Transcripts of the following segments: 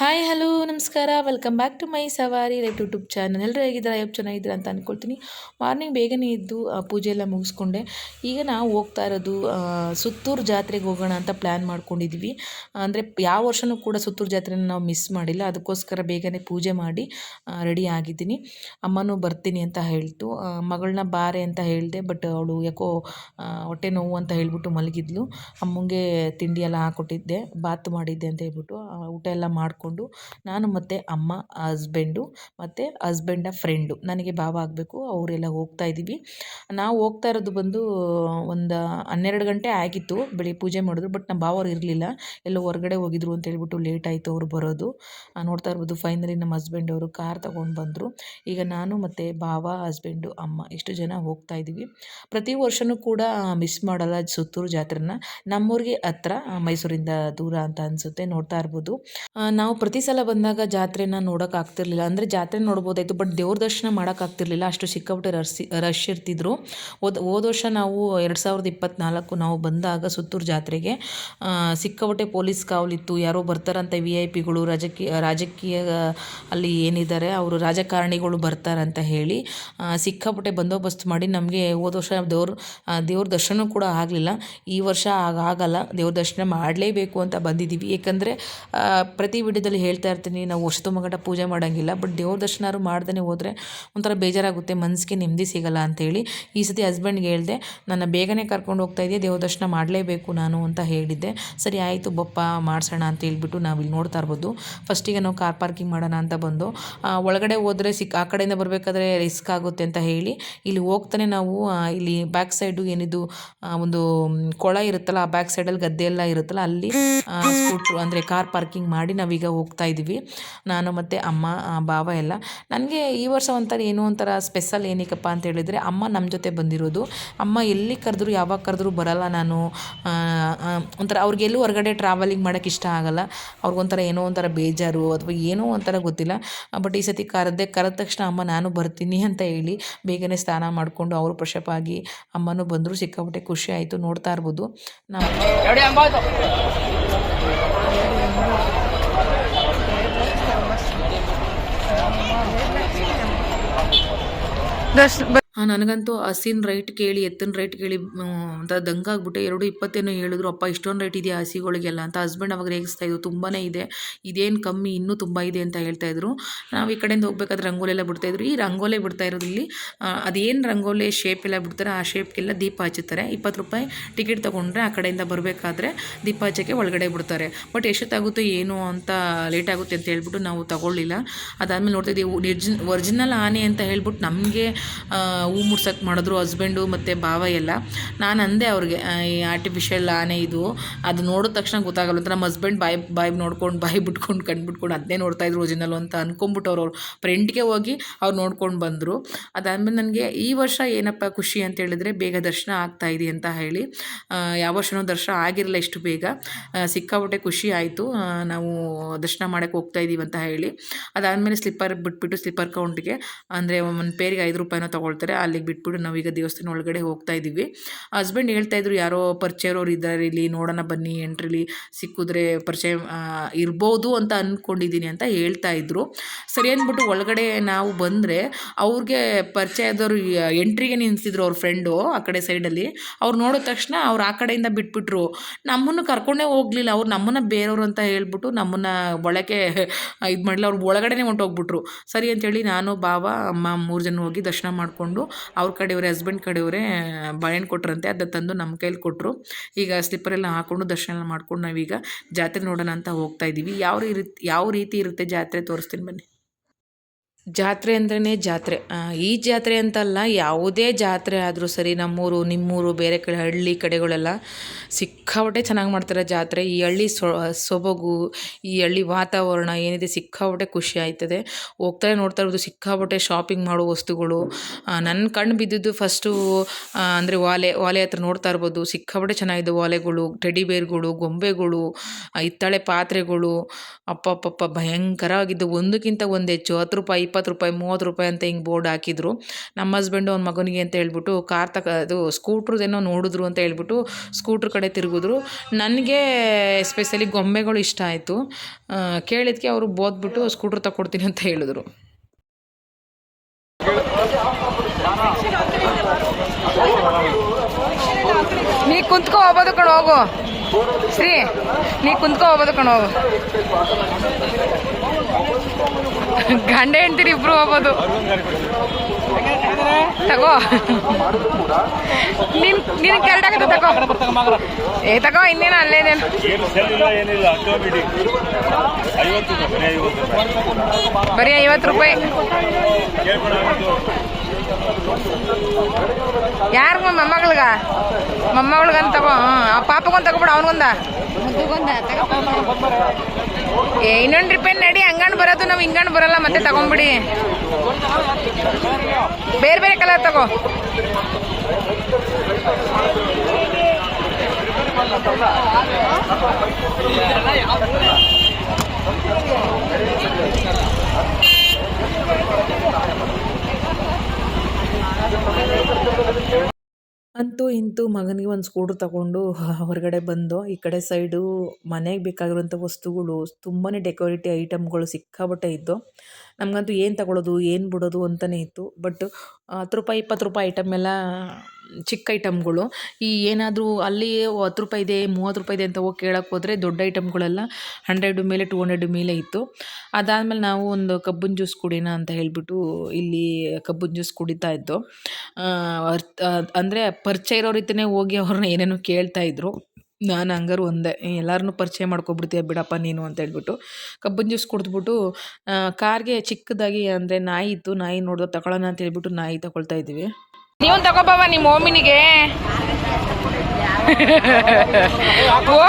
Hi hello ನಮಸ್ಕಾರ. Welcome back to my Savari like YouTube channel ಎಲ್ಲರೂ ಹೇಗಿದ್ದಾರೆ? ಐವತ್ತು ಚೆನ್ನಾಗಿದ್ದೀರಾ ಅಂತ ಅಂದ್ಕೊಳ್ತೀನಿ ಮಾರ್ನಿಂಗ್ ಬೇಗನೆ ಇದ್ದು ಪೂಜೆ ಎಲ್ಲ ಮುಗಿಸ್ಕೊಂಡೆ. ಈಗ ನಾವು ಹೋಗ್ತಾ ಇರೋದು ಸುತ್ತೂರು ಜಾತ್ರೆಗೆ ಹೋಗೋಣ ಅಂತ ಪ್ಲ್ಯಾನ್ ಮಾಡ್ಕೊಂಡಿದ್ವಿ. ಅಂದರೆ ಯಾವ ವರ್ಷನೂ ಕೂಡ ಸುತ್ತೂರು ಜಾತ್ರೆನ ನಾವು ಮಿಸ್ ಮಾಡಿಲ್ಲ. ಅದಕ್ಕೋಸ್ಕರ ಬೇಗನೆ ಪೂಜೆ ಮಾಡಿ ರೆಡಿ ಆಗಿದ್ದೀನಿ. ಅಮ್ಮನೂ ಬರ್ತೀನಿ ಅಂತ ಹೇಳ್ತು. ಮಗಳನ್ನ ಬಾರೆ ಅಂತ ಹೇಳಿದೆ ಬಟ್ ಅವಳು ಯಾಕೋ ಹೊಟ್ಟೆ ನೋವು ಅಂತ ಹೇಳ್ಬಿಟ್ಟು ಮಲಗಿದ್ಲು. ಅಮ್ಮಂಗೆ ತಿಂಡಿ ಎಲ್ಲ ಹಾಕ್ಕೊಟ್ಟಿದ್ದೆ ಬಾತ್ ಮಾಡಿದ್ದೆ ಅಂತ ಹೇಳ್ಬಿಟ್ಟು ಊಟ ಎಲ್ಲ ಮಾಡಿಕೊಂಡು ನಾನು ಮತ್ತು ಅಮ್ಮ ಹಸ್ಬೆಂಡು ಮತ್ತು ಹಸ್ಬೆಂಡ ಫ್ರೆಂಡು ನನಗೆ ಭಾವ ಆಗಬೇಕು ಅವರೆಲ್ಲ ಹೋಗ್ತಾ ಇದ್ದೀವಿ. ನಾವು ಹೋಗ್ತಾ ಇರೋದು ಬಂದು ಒಂದು ಹನ್ನೆರಡು ಗಂಟೆ ಆಗಿತ್ತು ಬೆಳಿಗ್ಗೆ ಪೂಜೆ ಮಾಡಿದ್ರು ಬಟ್ ನಮ್ಮ ಭಾವರು ಇರಲಿಲ್ಲ. ಎಲ್ಲೋ ಹೊರಗಡೆ ಹೋಗಿದ್ರು ಅಂತ ಹೇಳ್ಬಿಟ್ಟು ಲೇಟ್ ಆಯಿತು ಅವರು ಬರೋದು. ನೋಡ್ತಾ ಇರ್ಬೋದು ಫೈನಲಿ ನಮ್ಮ ಹಸ್ಬೆಂಡ್ ಅವರು ಕಾರ್ ತಗೊಂಡು ಬಂದರು. ಈಗ ನಾನು ಮತ್ತು ಭಾವ ಹಸ್ಬೆಂಡು ಅಮ್ಮ ಇಷ್ಟು ಜನ ಹೋಗ್ತಾ ಇದ್ದೀವಿ. ಪ್ರತಿ ವರ್ಷನೂ ಕೂಡ ಮಿಸ್ ಮಾಡಲ್ಲ ಸುತ್ತೂರು ಜಾತ್ರೆನ. ನಮ್ಮೂರಿಗೆ ಹತ್ರ ಮೈಸೂರಿಂದ ದೂರ ಅಂತ ಅನಿಸುತ್ತೆ ನೋಡ್ತಾ ಇರ್ಬೋದು. ಆ, ನಾವು ಪ್ರತಿ ಸಲ ಬಂದಾಗ ಜಾತ್ರೆನ ನೋಡೋಕೆ ಆಗ್ತಿರ್ಲಿಲ್ಲ. ಅಂದರೆ ಜಾತ್ರೆ ನೋಡ್ಬೋದಾಯಿತು ಬಟ್ ದೇವ್ರ ದರ್ಶನ ಮಾಡೋಕ್ಕಾಗ್ತಿರ್ಲಿಲ್ಲ ಅಷ್ಟು ಸಿಕ್ಕಾಪಟ್ಟೆ ರಶ್ ರಶ್ ಇರ್ತಿದ್ರು. ಹೋದ ಹೋದ ವರ್ಷ ನಾವು ಎರಡು ಸಾವಿರದ ಇಪ್ಪತ್ತ್ನಾಲ್ಕು ನಾವು ಬಂದಾಗ ಸುತ್ತೂರು ಜಾತ್ರೆಗೆ ಸಿಕ್ಕಾಪಟ್ಟೆ ಪೊಲೀಸ್ ಕಾವಲಿತ್ತು ಯಾರೋ ಬರ್ತಾರಂತ ವಿ ಐ ಪಿಗಳು ರಾಜಕೀಯ ರಾಜಕೀಯ ಅಲ್ಲಿ ಏನಿದ್ದಾರೆ, ಅವರು ರಾಜಕಾರಣಿಗಳು ಬರ್ತಾರಂತ ಹೇಳಿ ಸಿಕ್ಕಾಪಟ್ಟೆ ಬಂದೋಬಸ್ತ್ ಮಾಡಿ ನಮಗೆ ಹೋದ ವರ್ಷ ದೇವ್ರ ದೇವ್ರ ದರ್ಶನ ಕೂಡ ಆಗಲಿಲ್ಲ. ಈ ವರ್ಷ ಆಗ, ಆಗಲ್ಲ. ದೇವ್ರ ದರ್ಶನ ಮಾಡಲೇಬೇಕು ಅಂತ ಬಂದಿದ್ದೀವಿ ಏಕೆಂದರೆ ಪ್ರತಿ ವಿಡಿಯೋದಲ್ಲಿ ಹೇಳ್ತಾ ಇರ್ತೀನಿ, ನಾವು ವರ್ಷ ತುಂಬಗಂಟ ಪೂಜೆ ಮಾಡೋಂಗಿಲ್ಲ ಬಟ್ ದೇವ್ರ ದರ್ಶನಾದ್ರು ಮಾಡ್ದೇ ಹೋದರೆ ಒಂಥರ ಬೇಜಾರಾಗುತ್ತೆ ಮನಸ್ಸಿಗೆ ನೆಮ್ಮದಿ ಸಿಗಲ್ಲ ಅಂತೇಳಿ. ಈ ಸತಿ ಹಸ್ಬೆಂಡ್ಗೆ ಹೇಳಿದೆ, ನನ್ನ ಬೇಗನೆ ಕರ್ಕೊಂಡು ಹೋಗ್ತಾ ಇದೆಯಾ, ದೇವ್ರ ದರ್ಶನ ಮಾಡಲೇಬೇಕು ನಾನು ಅಂತ ಹೇಳಿದ್ದೆ. ಸರಿ ಆಯಿತು ಬಪ್ಪ, ಮಾಡಿಸೋಣ ಅಂತ ಹೇಳ್ಬಿಟ್ಟು ನಾವು ಇಲ್ಲಿ ನೋಡ್ತಾ ಇರ್ಬೋದು. ಫಸ್ಟಿಗೆ ನಾವು ಕಾರ್ ಪಾರ್ಕಿಂಗ್ ಮಾಡೋಣ ಅಂತ ಬಂದು ಒಳಗಡೆ ಹೋದರೆ ಸಿಕ್, ಆ ಕಡೆಯಿಂದ ಬರಬೇಕಾದ್ರೆ ರಿಸ್ಕ್ ಆಗುತ್ತೆ ಅಂತ ಹೇಳಿ, ಇಲ್ಲಿ ಹೋಗ್ತಾನೆ ನಾವು ಇಲ್ಲಿ ಬ್ಯಾಕ್ ಸೈಡು ಏನಿದು ಒಂದು ಕೊಳ ಇರುತ್ತಲ್ಲ, ಆ ಬ್ಯಾಕ್ ಸೈಡಲ್ಲಿ ಗದ್ದೆ ಎಲ್ಲ ಇರುತ್ತಲ್ಲ, ಅಲ್ಲಿ ಸ್ಕೂಟ್ರು ಅಂದರೆ ಕಾರ್ ಪಾರ್ಕಿಂಗ್ ಮಾಡಿ ನಾವೀಗ ಹೋಗ್ತಾ ಇದ್ದೀವಿ ನಾನು ಮತ್ತು ಅಮ್ಮ ಭಾವ ಎಲ್ಲ. ನನಗೆ ಈ ವರ್ಷ ಒಂಥರ ಏನೋ ಒಂಥರ ಸ್ಪೆಷಲ್ ಏನಕ್ಕಪ್ಪ ಅಂತ ಹೇಳಿದರೆ ಅಮ್ಮ ನಮ್ಮ ಜೊತೆ ಬಂದಿರೋದು. ಅಮ್ಮ ಎಲ್ಲಿ ಕರೆದ್ರು, ಯಾವಾಗ ಕರೆದ್ರು ಬರಲ್ಲ ನಾನು. ಒಂಥರ ಅವ್ರಿಗೆಲ್ಲೂ ಹೊರಗಡೆ ಟ್ರಾವೆಲಿಂಗ್ ಮಾಡೋಕ್ಕೆ ಇಷ್ಟ ಆಗಲ್ಲ. ಅವ್ರಿಗೊಂಥರ ಏನೋ ಒಂಥರ ಬೇಜಾರು ಅಥವಾ ಏನೋ ಒಂಥರ ಗೊತ್ತಿಲ್ಲ. ಬಟ್ ಈ ಸತಿ ಕರೆದೇ, ಕರೆದ ತಕ್ಷಣ ಅಮ್ಮ ನಾನು ಬರ್ತೀನಿ ಅಂತ ಹೇಳಿ ಬೇಗನೆ ಸ್ನಾನ ಮಾಡಿಕೊಂಡು ಅವರು ಪ್ರಶಪ್ ಆಗಿ ಅಮ್ಮನೂ ಬಂದರು. ಸಿಕ್ಕಾಪಟ್ಟೆ ಖುಷಿ ಆಯಿತು, ನೋಡ್ತಾ ಇರ್ಬೋದು. ನಾವು ಆ, ನನಗಂತೂ ಹಸಿನ ರೈಟ್ ಕೇಳಿ ಎತ್ತಿನ ರೈಟ್ ಕೇಳಿ ಅಂತ ಒಂಥರ ದಂಗಾಗ್ಬಿಟ್ಟೆ ಎರಡು ಇಪ್ಪತ್ತೇನೋ ಹೇಳಿದ್ರು ಅಪ್ಪ ಇಷ್ಟೊಂದು ರೈಟ್ ಇದೆಯಾ ಹಸಿಗಳಿಗೆಲ್ಲ? ಅಂತ ಹಸ್ಬೆಂಡ್ ಅವಾಗ ರೇಗಿಸ್ತಾ ಇದ್ರು ತುಂಬಾ ಇದೆ ಇದೇನು ಕಮ್ಮಿ ಇನ್ನೂ ತುಂಬ ಇದೆ ಅಂತ ಹೇಳ್ತಾ ಇದ್ರು. ನಾವು ಈ ಕಡೆಯಿಂದ ಹೋಗ್ಬೇಕಾದ್ರೆ ರಂಗೋಲಿ ಎಲ್ಲ ಬಿಡ್ತಾ ಇದ್ರು. ಈ ರಂಗೋಲಿ ಬಿಡ್ತಾ ಇರೋದು ಇಲ್ಲಿ ಆ, ಅದೇನು ರಂಗೋಲಿ ಶೇಪ್ ಎಲ್ಲ ಬಿಡ್ತಾರೆ ಆ ಶೇಪ್ಗೆಲ್ಲ ದೀಪ ಹಚ್ಚುತ್ತಾರೆ. ಇಪ್ಪತ್ತು ರೂಪಾಯಿ ಟಿಕೆಟ್ ತೊಗೊಂಡ್ರೆ ಆ ಕಡೆಯಿಂದ ಬರಬೇಕಾದ್ರೆ ದೀಪ ಹಚ್ಚೋಕ್ಕೆ ಒಳಗಡೆ ಬಿಡ್ತಾರೆ. ಬಟ್ ಎಷ್ಟೊತ್ತಾಗುತ್ತೋ ಏನು ಅಂತ ಲೇಟ್ ಆಗುತ್ತೆ ಅಂತ ಹೇಳ್ಬಿಟ್ಟು ನಾವು ತಗೊಳ್ಳಿಲ್ಲ. ಅದಾದಮೇಲೆ ನೋಡ್ತಾ ಇದ್ದೀವಿ ನಿರ್ಜ್ ಒರಿಜಿನಲ್ ಆನೆ ಅಂತ ಹೇಳ್ಬಿಟ್ಟು ನಮಗೆ ಹೂ ಮುಡ್ಸಕ್ಕೆ ಮಾಡಿದ್ರು ಹಸ್ಬೆಂಡು ಮತ್ತು ಭಾವ ಎಲ್ಲ. ನಾನು ಅಂದೆ ಅವ್ರಿಗೆ ಈ ಆರ್ಟಿಫಿಷಿಯಲ್ ಆನೆ ಇದು. ಅದು ನೋಡಿದ ತಕ್ಷಣ ಗೊತ್ತಾಗಲ್ಲ. ಅಂತ ನಮ್ಮ ಹಸ್ಬೆಂಡ್ ಬಾಯ್ ಬಾಯ್ ನೋಡ್ಕೊಂಡು, ಬಾಯಿ ಬಿಟ್ಕೊಂಡು ಕಣ್ಣು ಬಿಟ್ಕೊಂಡು ಅದನ್ನೇ ನೋಡ್ತಾ ಇದ್ರು ಒರಿಜಿನಲ್ ಅಂತ ಅಂದ್ಕೊಂಬಿಟ್ಟು ಅವ್ರು. ಫ್ರೆಂಡ್ಗೆ ಹೋಗಿ ಅವ್ರು ನೋಡ್ಕೊಂಡು ಬಂದರು. ಅದಾದಮೇಲೆ ನನಗೆ ಈ ವರ್ಷ ಏನಪ್ಪ ಖುಷಿ ಅಂತ ಹೇಳಿದ್ರೆ ಬೇಗ ದರ್ಶನ ಆಗ್ತಾ ಇದೆ ಅಂತ ಹೇಳಿ. ಯಾವ ವರ್ಷನೂ ದರ್ಶನ ಆಗಿರಲಿಲ್ಲ ಇಷ್ಟು ಬೇಗ. ಸಿಕ್ಕಾಪಟ್ಟೆ ಖುಷಿ ಆಯಿತು. ನಾವು ದರ್ಶನ ಮಾಡೋಕ್ಕೆ ಹೋಗ್ತಾ ಇದ್ದೀವಿ ಅಂತ ಹೇಳಿ. ಅದಾದಮೇಲೆ ಸ್ಲಿಪ್ಪರ್ ಬಿಟ್ಬಿಟ್ಟು ಸ್ಲಿಪ್ಪರ್ ಕೌಂಟಿಗೆ ಅಂದರೆ ಒಂದು ಪೇರಿಗೆ ಐದು ರೂಪಾಯಿನ ತೊಗೊಳ್ತಾರೆ. ಅಲ್ಲಿಗೆ ಬಿಟ್ಬಿಟ್ಟು ನಾವೀಗ ದೇವಸ್ಥಾನ ಒಳಗಡೆ ಹೋಗ್ತಾ ಇದ್ದೀವಿ ಹಸ್ಬೆಂಡ್ ಹೇಳ್ತಾ ಇದ್ರು, ಯಾರೋ ಪರಿಚಯವ್ರು ಇದ್ದಾರೆ ಇಲ್ಲಿ, ನೋಡೋಣ ಬನ್ನಿ, ಎಂಟ್ರಿಲಿ ಸಿಕ್ಕಿದ್ರೆ ಪರಿಚಯ ಇರ್ಬೋದು ಅಂತ ಅಂದ್ಕೊಂಡಿದ್ದೀನಿ ಅಂತ ಹೇಳ್ತಾ ಇದ್ರು. ಸರಿ ಅಂದ್ಬಿಟ್ಟು ಒಳಗಡೆ ನಾವು ಬಂದರೆ, ಅವ್ರಿಗೆ ಪರಿಚಯದವರು ಎಂಟ್ರಿಗೆ ನಿಲ್ಲಿಸಿದ್ರು ಅವ್ರ ಫ್ರೆಂಡು ಆ ಕಡೆ ಸೈಡಲ್ಲಿ ಅವ್ರು ನೋಡಿದ ತಕ್ಷಣ ಅವ್ರು ಆ ಕಡೆಯಿಂದ ಬಿಟ್ಬಿಟ್ರು. ನಮ್ಮನ್ನು ಕರ್ಕೊಂಡೇ ಹೋಗಲಿಲ್ಲ, ಅವ್ರು ನಮ್ಮನ್ನು ಬೇರೆಯವರು ಅಂತ ಹೇಳ್ಬಿಟ್ಟು ನಮ್ಮನ್ನು ಒಳಗೆ ಇದು ಮಾಡಲಿಲ್ಲ, ಅವ್ರು ಒಳಗಡೆನೇ ಹೊಂಟೋಗ್ಬಿಟ್ರು. ಸರಿ ಅಂತೇಳಿ ನಾನು, ಬಾವ, ಅಮ್ಮ ಮೂರು ಜನ ಹೋಗಿ ದರ್ಶನ ಮಾಡಿಕೊಂಡು ಅವ್ರ ಕಡೆಯವರೇ ಹಸ್ಬೆಂಡ್ ಕಡೆಯವರೇ ಬಾಳೆಹಣ್ಣು ಕೊಟ್ರಂತೆ. ಅದನ್ನ ತಂದು ನಮ್ಮ ಕೈಲಿ ಕೊಟ್ಟರು ಈಗ ಸ್ಲಿಪ್ಪರ್ ಎಲ್ಲ ಹಾಕ್ಕೊಂಡು ದರ್ಶನ ಮಾಡ್ಕೊಂಡು ನಾವೀಗ ಜಾತ್ರೆ ನೋಡೋಣ ಅಂತ ಹೋಗ್ತಾ ಇದ್ದೀವಿ ಯಾವ ರೀತಿ ಯಾವ ರೀತಿ ಇರುತ್ತೆ ಜಾತ್ರೆ? ತೋರಿಸ್ತೀನಿ ಬನ್ನಿ. ಜಾತ್ರೆ ಅಂದ್ರೇ ಜಾತ್ರೆ. ಈ ಜಾತ್ರೆ ಅಂತಲ್ಲ, ಯಾವುದೇ ಜಾತ್ರೆ ಆದರೂ ಸರಿ ನಮ್ಮೂರು, ನಿಮ್ಮೂರು, ಬೇರೆ ಕಡೆ ಹಳ್ಳಿ ಕಡೆಗಳೆಲ್ಲ ಸಿಕ್ಕಾಪಟ್ಟೆ ಚೆನ್ನಾಗಿ ಮಾಡ್ತಾರೆ ಜಾತ್ರೆ. ಈ ಹಳ್ಳಿ ಸೊಬಗು, ಈ ಹಳ್ಳಿ ವಾತಾವರಣ ಏನಿದೆ ಸಿಕ್ಕಾಪಟ್ಟೆ ಖುಷಿ ಆಯ್ತದೆ. ಹೋಗ್ತಾರೆ, ನೋಡ್ತಾ ಇರೋದು ಸಿಕ್ಕಾಪಟ್ಟೆ ಶಾಪಿಂಗ್ ಮಾಡೋ ವಸ್ತುಗಳು. ನನ್ನ ಕಣ್ಣು ಬಿದ್ದಿದ್ದು ಫಸ್ಟು ಅಂದರೆ ವಾಲೆ ವಾಲೆ ಹತ್ರ ನೋಡ್ತಾ ಇರ್ಬೋದು. ಸಿಕ್ಕಾಪಟ್ಟೆ ಚೆನ್ನಾಗಿದೆ ವಾಲೆಗಳು ಟೆಡಿ ಬೇರ್ಗಳು ಗೊಂಬೆಗಳು ಇತ್ತಳೆ ಪಾತ್ರೆಗಳು. ಅಪ್ಪ ಭಯಂಕರವಾಗಿದ್ದು ಒಂದಕ್ಕಿಂತ ಒಂದು ಹೆಚ್ಚು, ಹತ್ತು ರೂಪಾಯಿ ಇಪ್ಪತ್ತು ರೂಪಾಯಿ, ಮೂವತ್ತು ರೂಪಾಯಿ ಅಂತ ಹಿಂಗೆ ಬೋರ್ಡ್ ಹಾಕಿದ್ರು. ನಮ್ಮ ಹಸ್ಬೆಂಡು ಅವ್ನ ಮಗನಿಗೆ ಅಂತ ಹೇಳ್ಬಿಟ್ಟು ಕಾರ್ ತಕ ಅದು ಸ್ಕೂಟ್ರದೇನೋ ನೋಡಿದ್ರು ಅಂತ ಹೇಳ್ಬಿಟ್ಟು ಸ್ಕೂಟ್ರ್ ಕಡೆ ತಿರುಗಿದ್ರು. ನನಗೆ ಎಸ್ಪೆಷಲಿ ಗೊಂಬೆಗಳು ಇಷ್ಟ ಆಯಿತು. ಕೇಳಿದ್ಕೆ ಅವರು ಬೋದ್ಬಿಟ್ಟು ಸ್ಕೂಟ್ರ್ ತಗೊಡ್ತೀನಿ ಅಂತ ಹೇಳಿದ್ರು. ನೀ ಕುಂತ್ಕೋ, ಹೋಗೋದು ಕಣ, ಹೋಗು. ಶ್ರೀ ನೀ ಕುಂತ್ಕೊ, ಹೋಗೋದು ಕಣ. ಗಂಡ ಹೆಂಡ್ತೀರಿ ಇಬ್ರು ಹೋಗೋದು. ತಗೋ. ನಿನ್ ನಿನ್ ಆಗುತ್ತೆ ತಗೋ. ಏ, ತಗೋ, ಇನ್ನೇನು ಅಲ್ಲೇನೇನು ಬರೀ ಐವತ್ತು ರೂಪಾಯಿ. ಯಾರಿಗ ಮೊಮ್ಮಗಳ್ಗ? ಮೊಮ್ಮಗಳ್ಗಂತ ತಗೋ ಆ ಪಾಪಗೊಂದು ತಗೋಬಿಡ ಅವನಿಗೊಂದ. ಏ ಇನ್ನೊಂದು ರೂಪಾಯಿ ನಡಿ ಹಂಗಣ್ ಬರೋದು ನಾವು ಹಿಂಗಣ್ ಬರಲ್ಲ ಮತ್ತೆ ತಗೊಂಬಿಡಿ. ಬೇರೆ ಬೇರೆ ಕಲರ್ ತಗೋ. ಅಂತೂ ಇಂತೂ ಮಗನಿಗೆ ಒಂದು ಸ್ಕೂಟ್ರ್ ತಗೊಂಡು ಹೊರಗಡೆ ಬಂದು, ಈ ಕಡೆ ಸೈಡು ಮನೆಗೆ ಬೇಕಾಗಿರುವಂಥ ವಸ್ತುಗಳು ತುಂಬಾ ಡೆಕೋರೇಟಿವ್ ಐಟಮ್ಗಳು ಸಿಕ್ಕಾಪಟ್ಟೆ ಇದ್ದು, ನಮಗಂತೂ ಏನು ತಗೊಳ್ಳೋದು ಏನು ಬಿಡೋದು ಅಂತಲೇ ಇತ್ತು. ಬಟ್ ಹತ್ತು ರೂಪಾಯಿ, ಇಪ್ಪತ್ತು ರೂಪಾಯಿ ಐಟಮ್ ಎಲ್ಲ ಚಿಕ್ಕ ಐಟಮ್ಗಳು. ಈ ಏನಾದರೂ ಅಲ್ಲಿ ಹತ್ತು ರೂಪಾಯಿ ಇದೆ, ಮೂವತ್ತು ರೂಪಾಯಿ ಇದೆ ಅಂತ ಹೋಗಿ ಕೇಳಕ್ಕೆ ಹೋದರೆ ದೊಡ್ಡ ಐಟಮ್ಗಳೆಲ್ಲ ಹಂಡ್ರೆಡ್ ಮೇಲೆ ಟು ಹಂಡ್ರೆಡ್ ಮೇಲೆ ಇತ್ತು. ಅದಾದಮೇಲೆ ನಾವು ಒಂದು ಕಬ್ಬಿನ ಜ್ಯೂಸ್ ಕುಡಿಯೋಣ ಅಂತ ಹೇಳಿಬಿಟ್ಟು ಇಲ್ಲಿ ಕಬ್ಬಿನ ಜ್ಯೂಸ್ ಕುಡಿತಾ ಇದ್ದು ಅಂದರೆ ಪರಿಚಯ ಇರೋ ರೀತಿಯೇ ಹೋಗಿ ಅವ್ರನ್ನ ಏನೇನೋ ಕೇಳ್ತಾ ಇದ್ರು. ನಾನು ಹಂಗಾರು ಒಂದೇ ಎಲ್ಲರನ್ನೂ ಪರಿಚಯ ಮಾಡ್ಕೊಬಿಡ್ತೀಯ ಬಿಡಪ್ಪ ನೀನು ಅಂತ ಹೇಳ್ಬಿಟ್ಟು ಕಬ್ಬಿನ ಜ್ಯೂಸ್ ಕುಡಿದ್ಬಿಟ್ಟು ಕಾರ್ಗೆ ಚಿಕ್ಕದಾಗಿ ಅಂದರೆ ನಾಯಿ ಇತ್ತು, ನಾಯಿ ನೋಡಿದ್ರೆ ತಗೊಳ್ಳೋಣ ಅಂತ ಹೇಳ್ಬಿಟ್ಟು ನಾಯಿ ತಗೊಳ್ತಾ ಇದ್ದೀವಿ ನೀವು ತಗೋಬವ ನಿಮ್ಮ ಓಮಿನಿಗೆ ಓ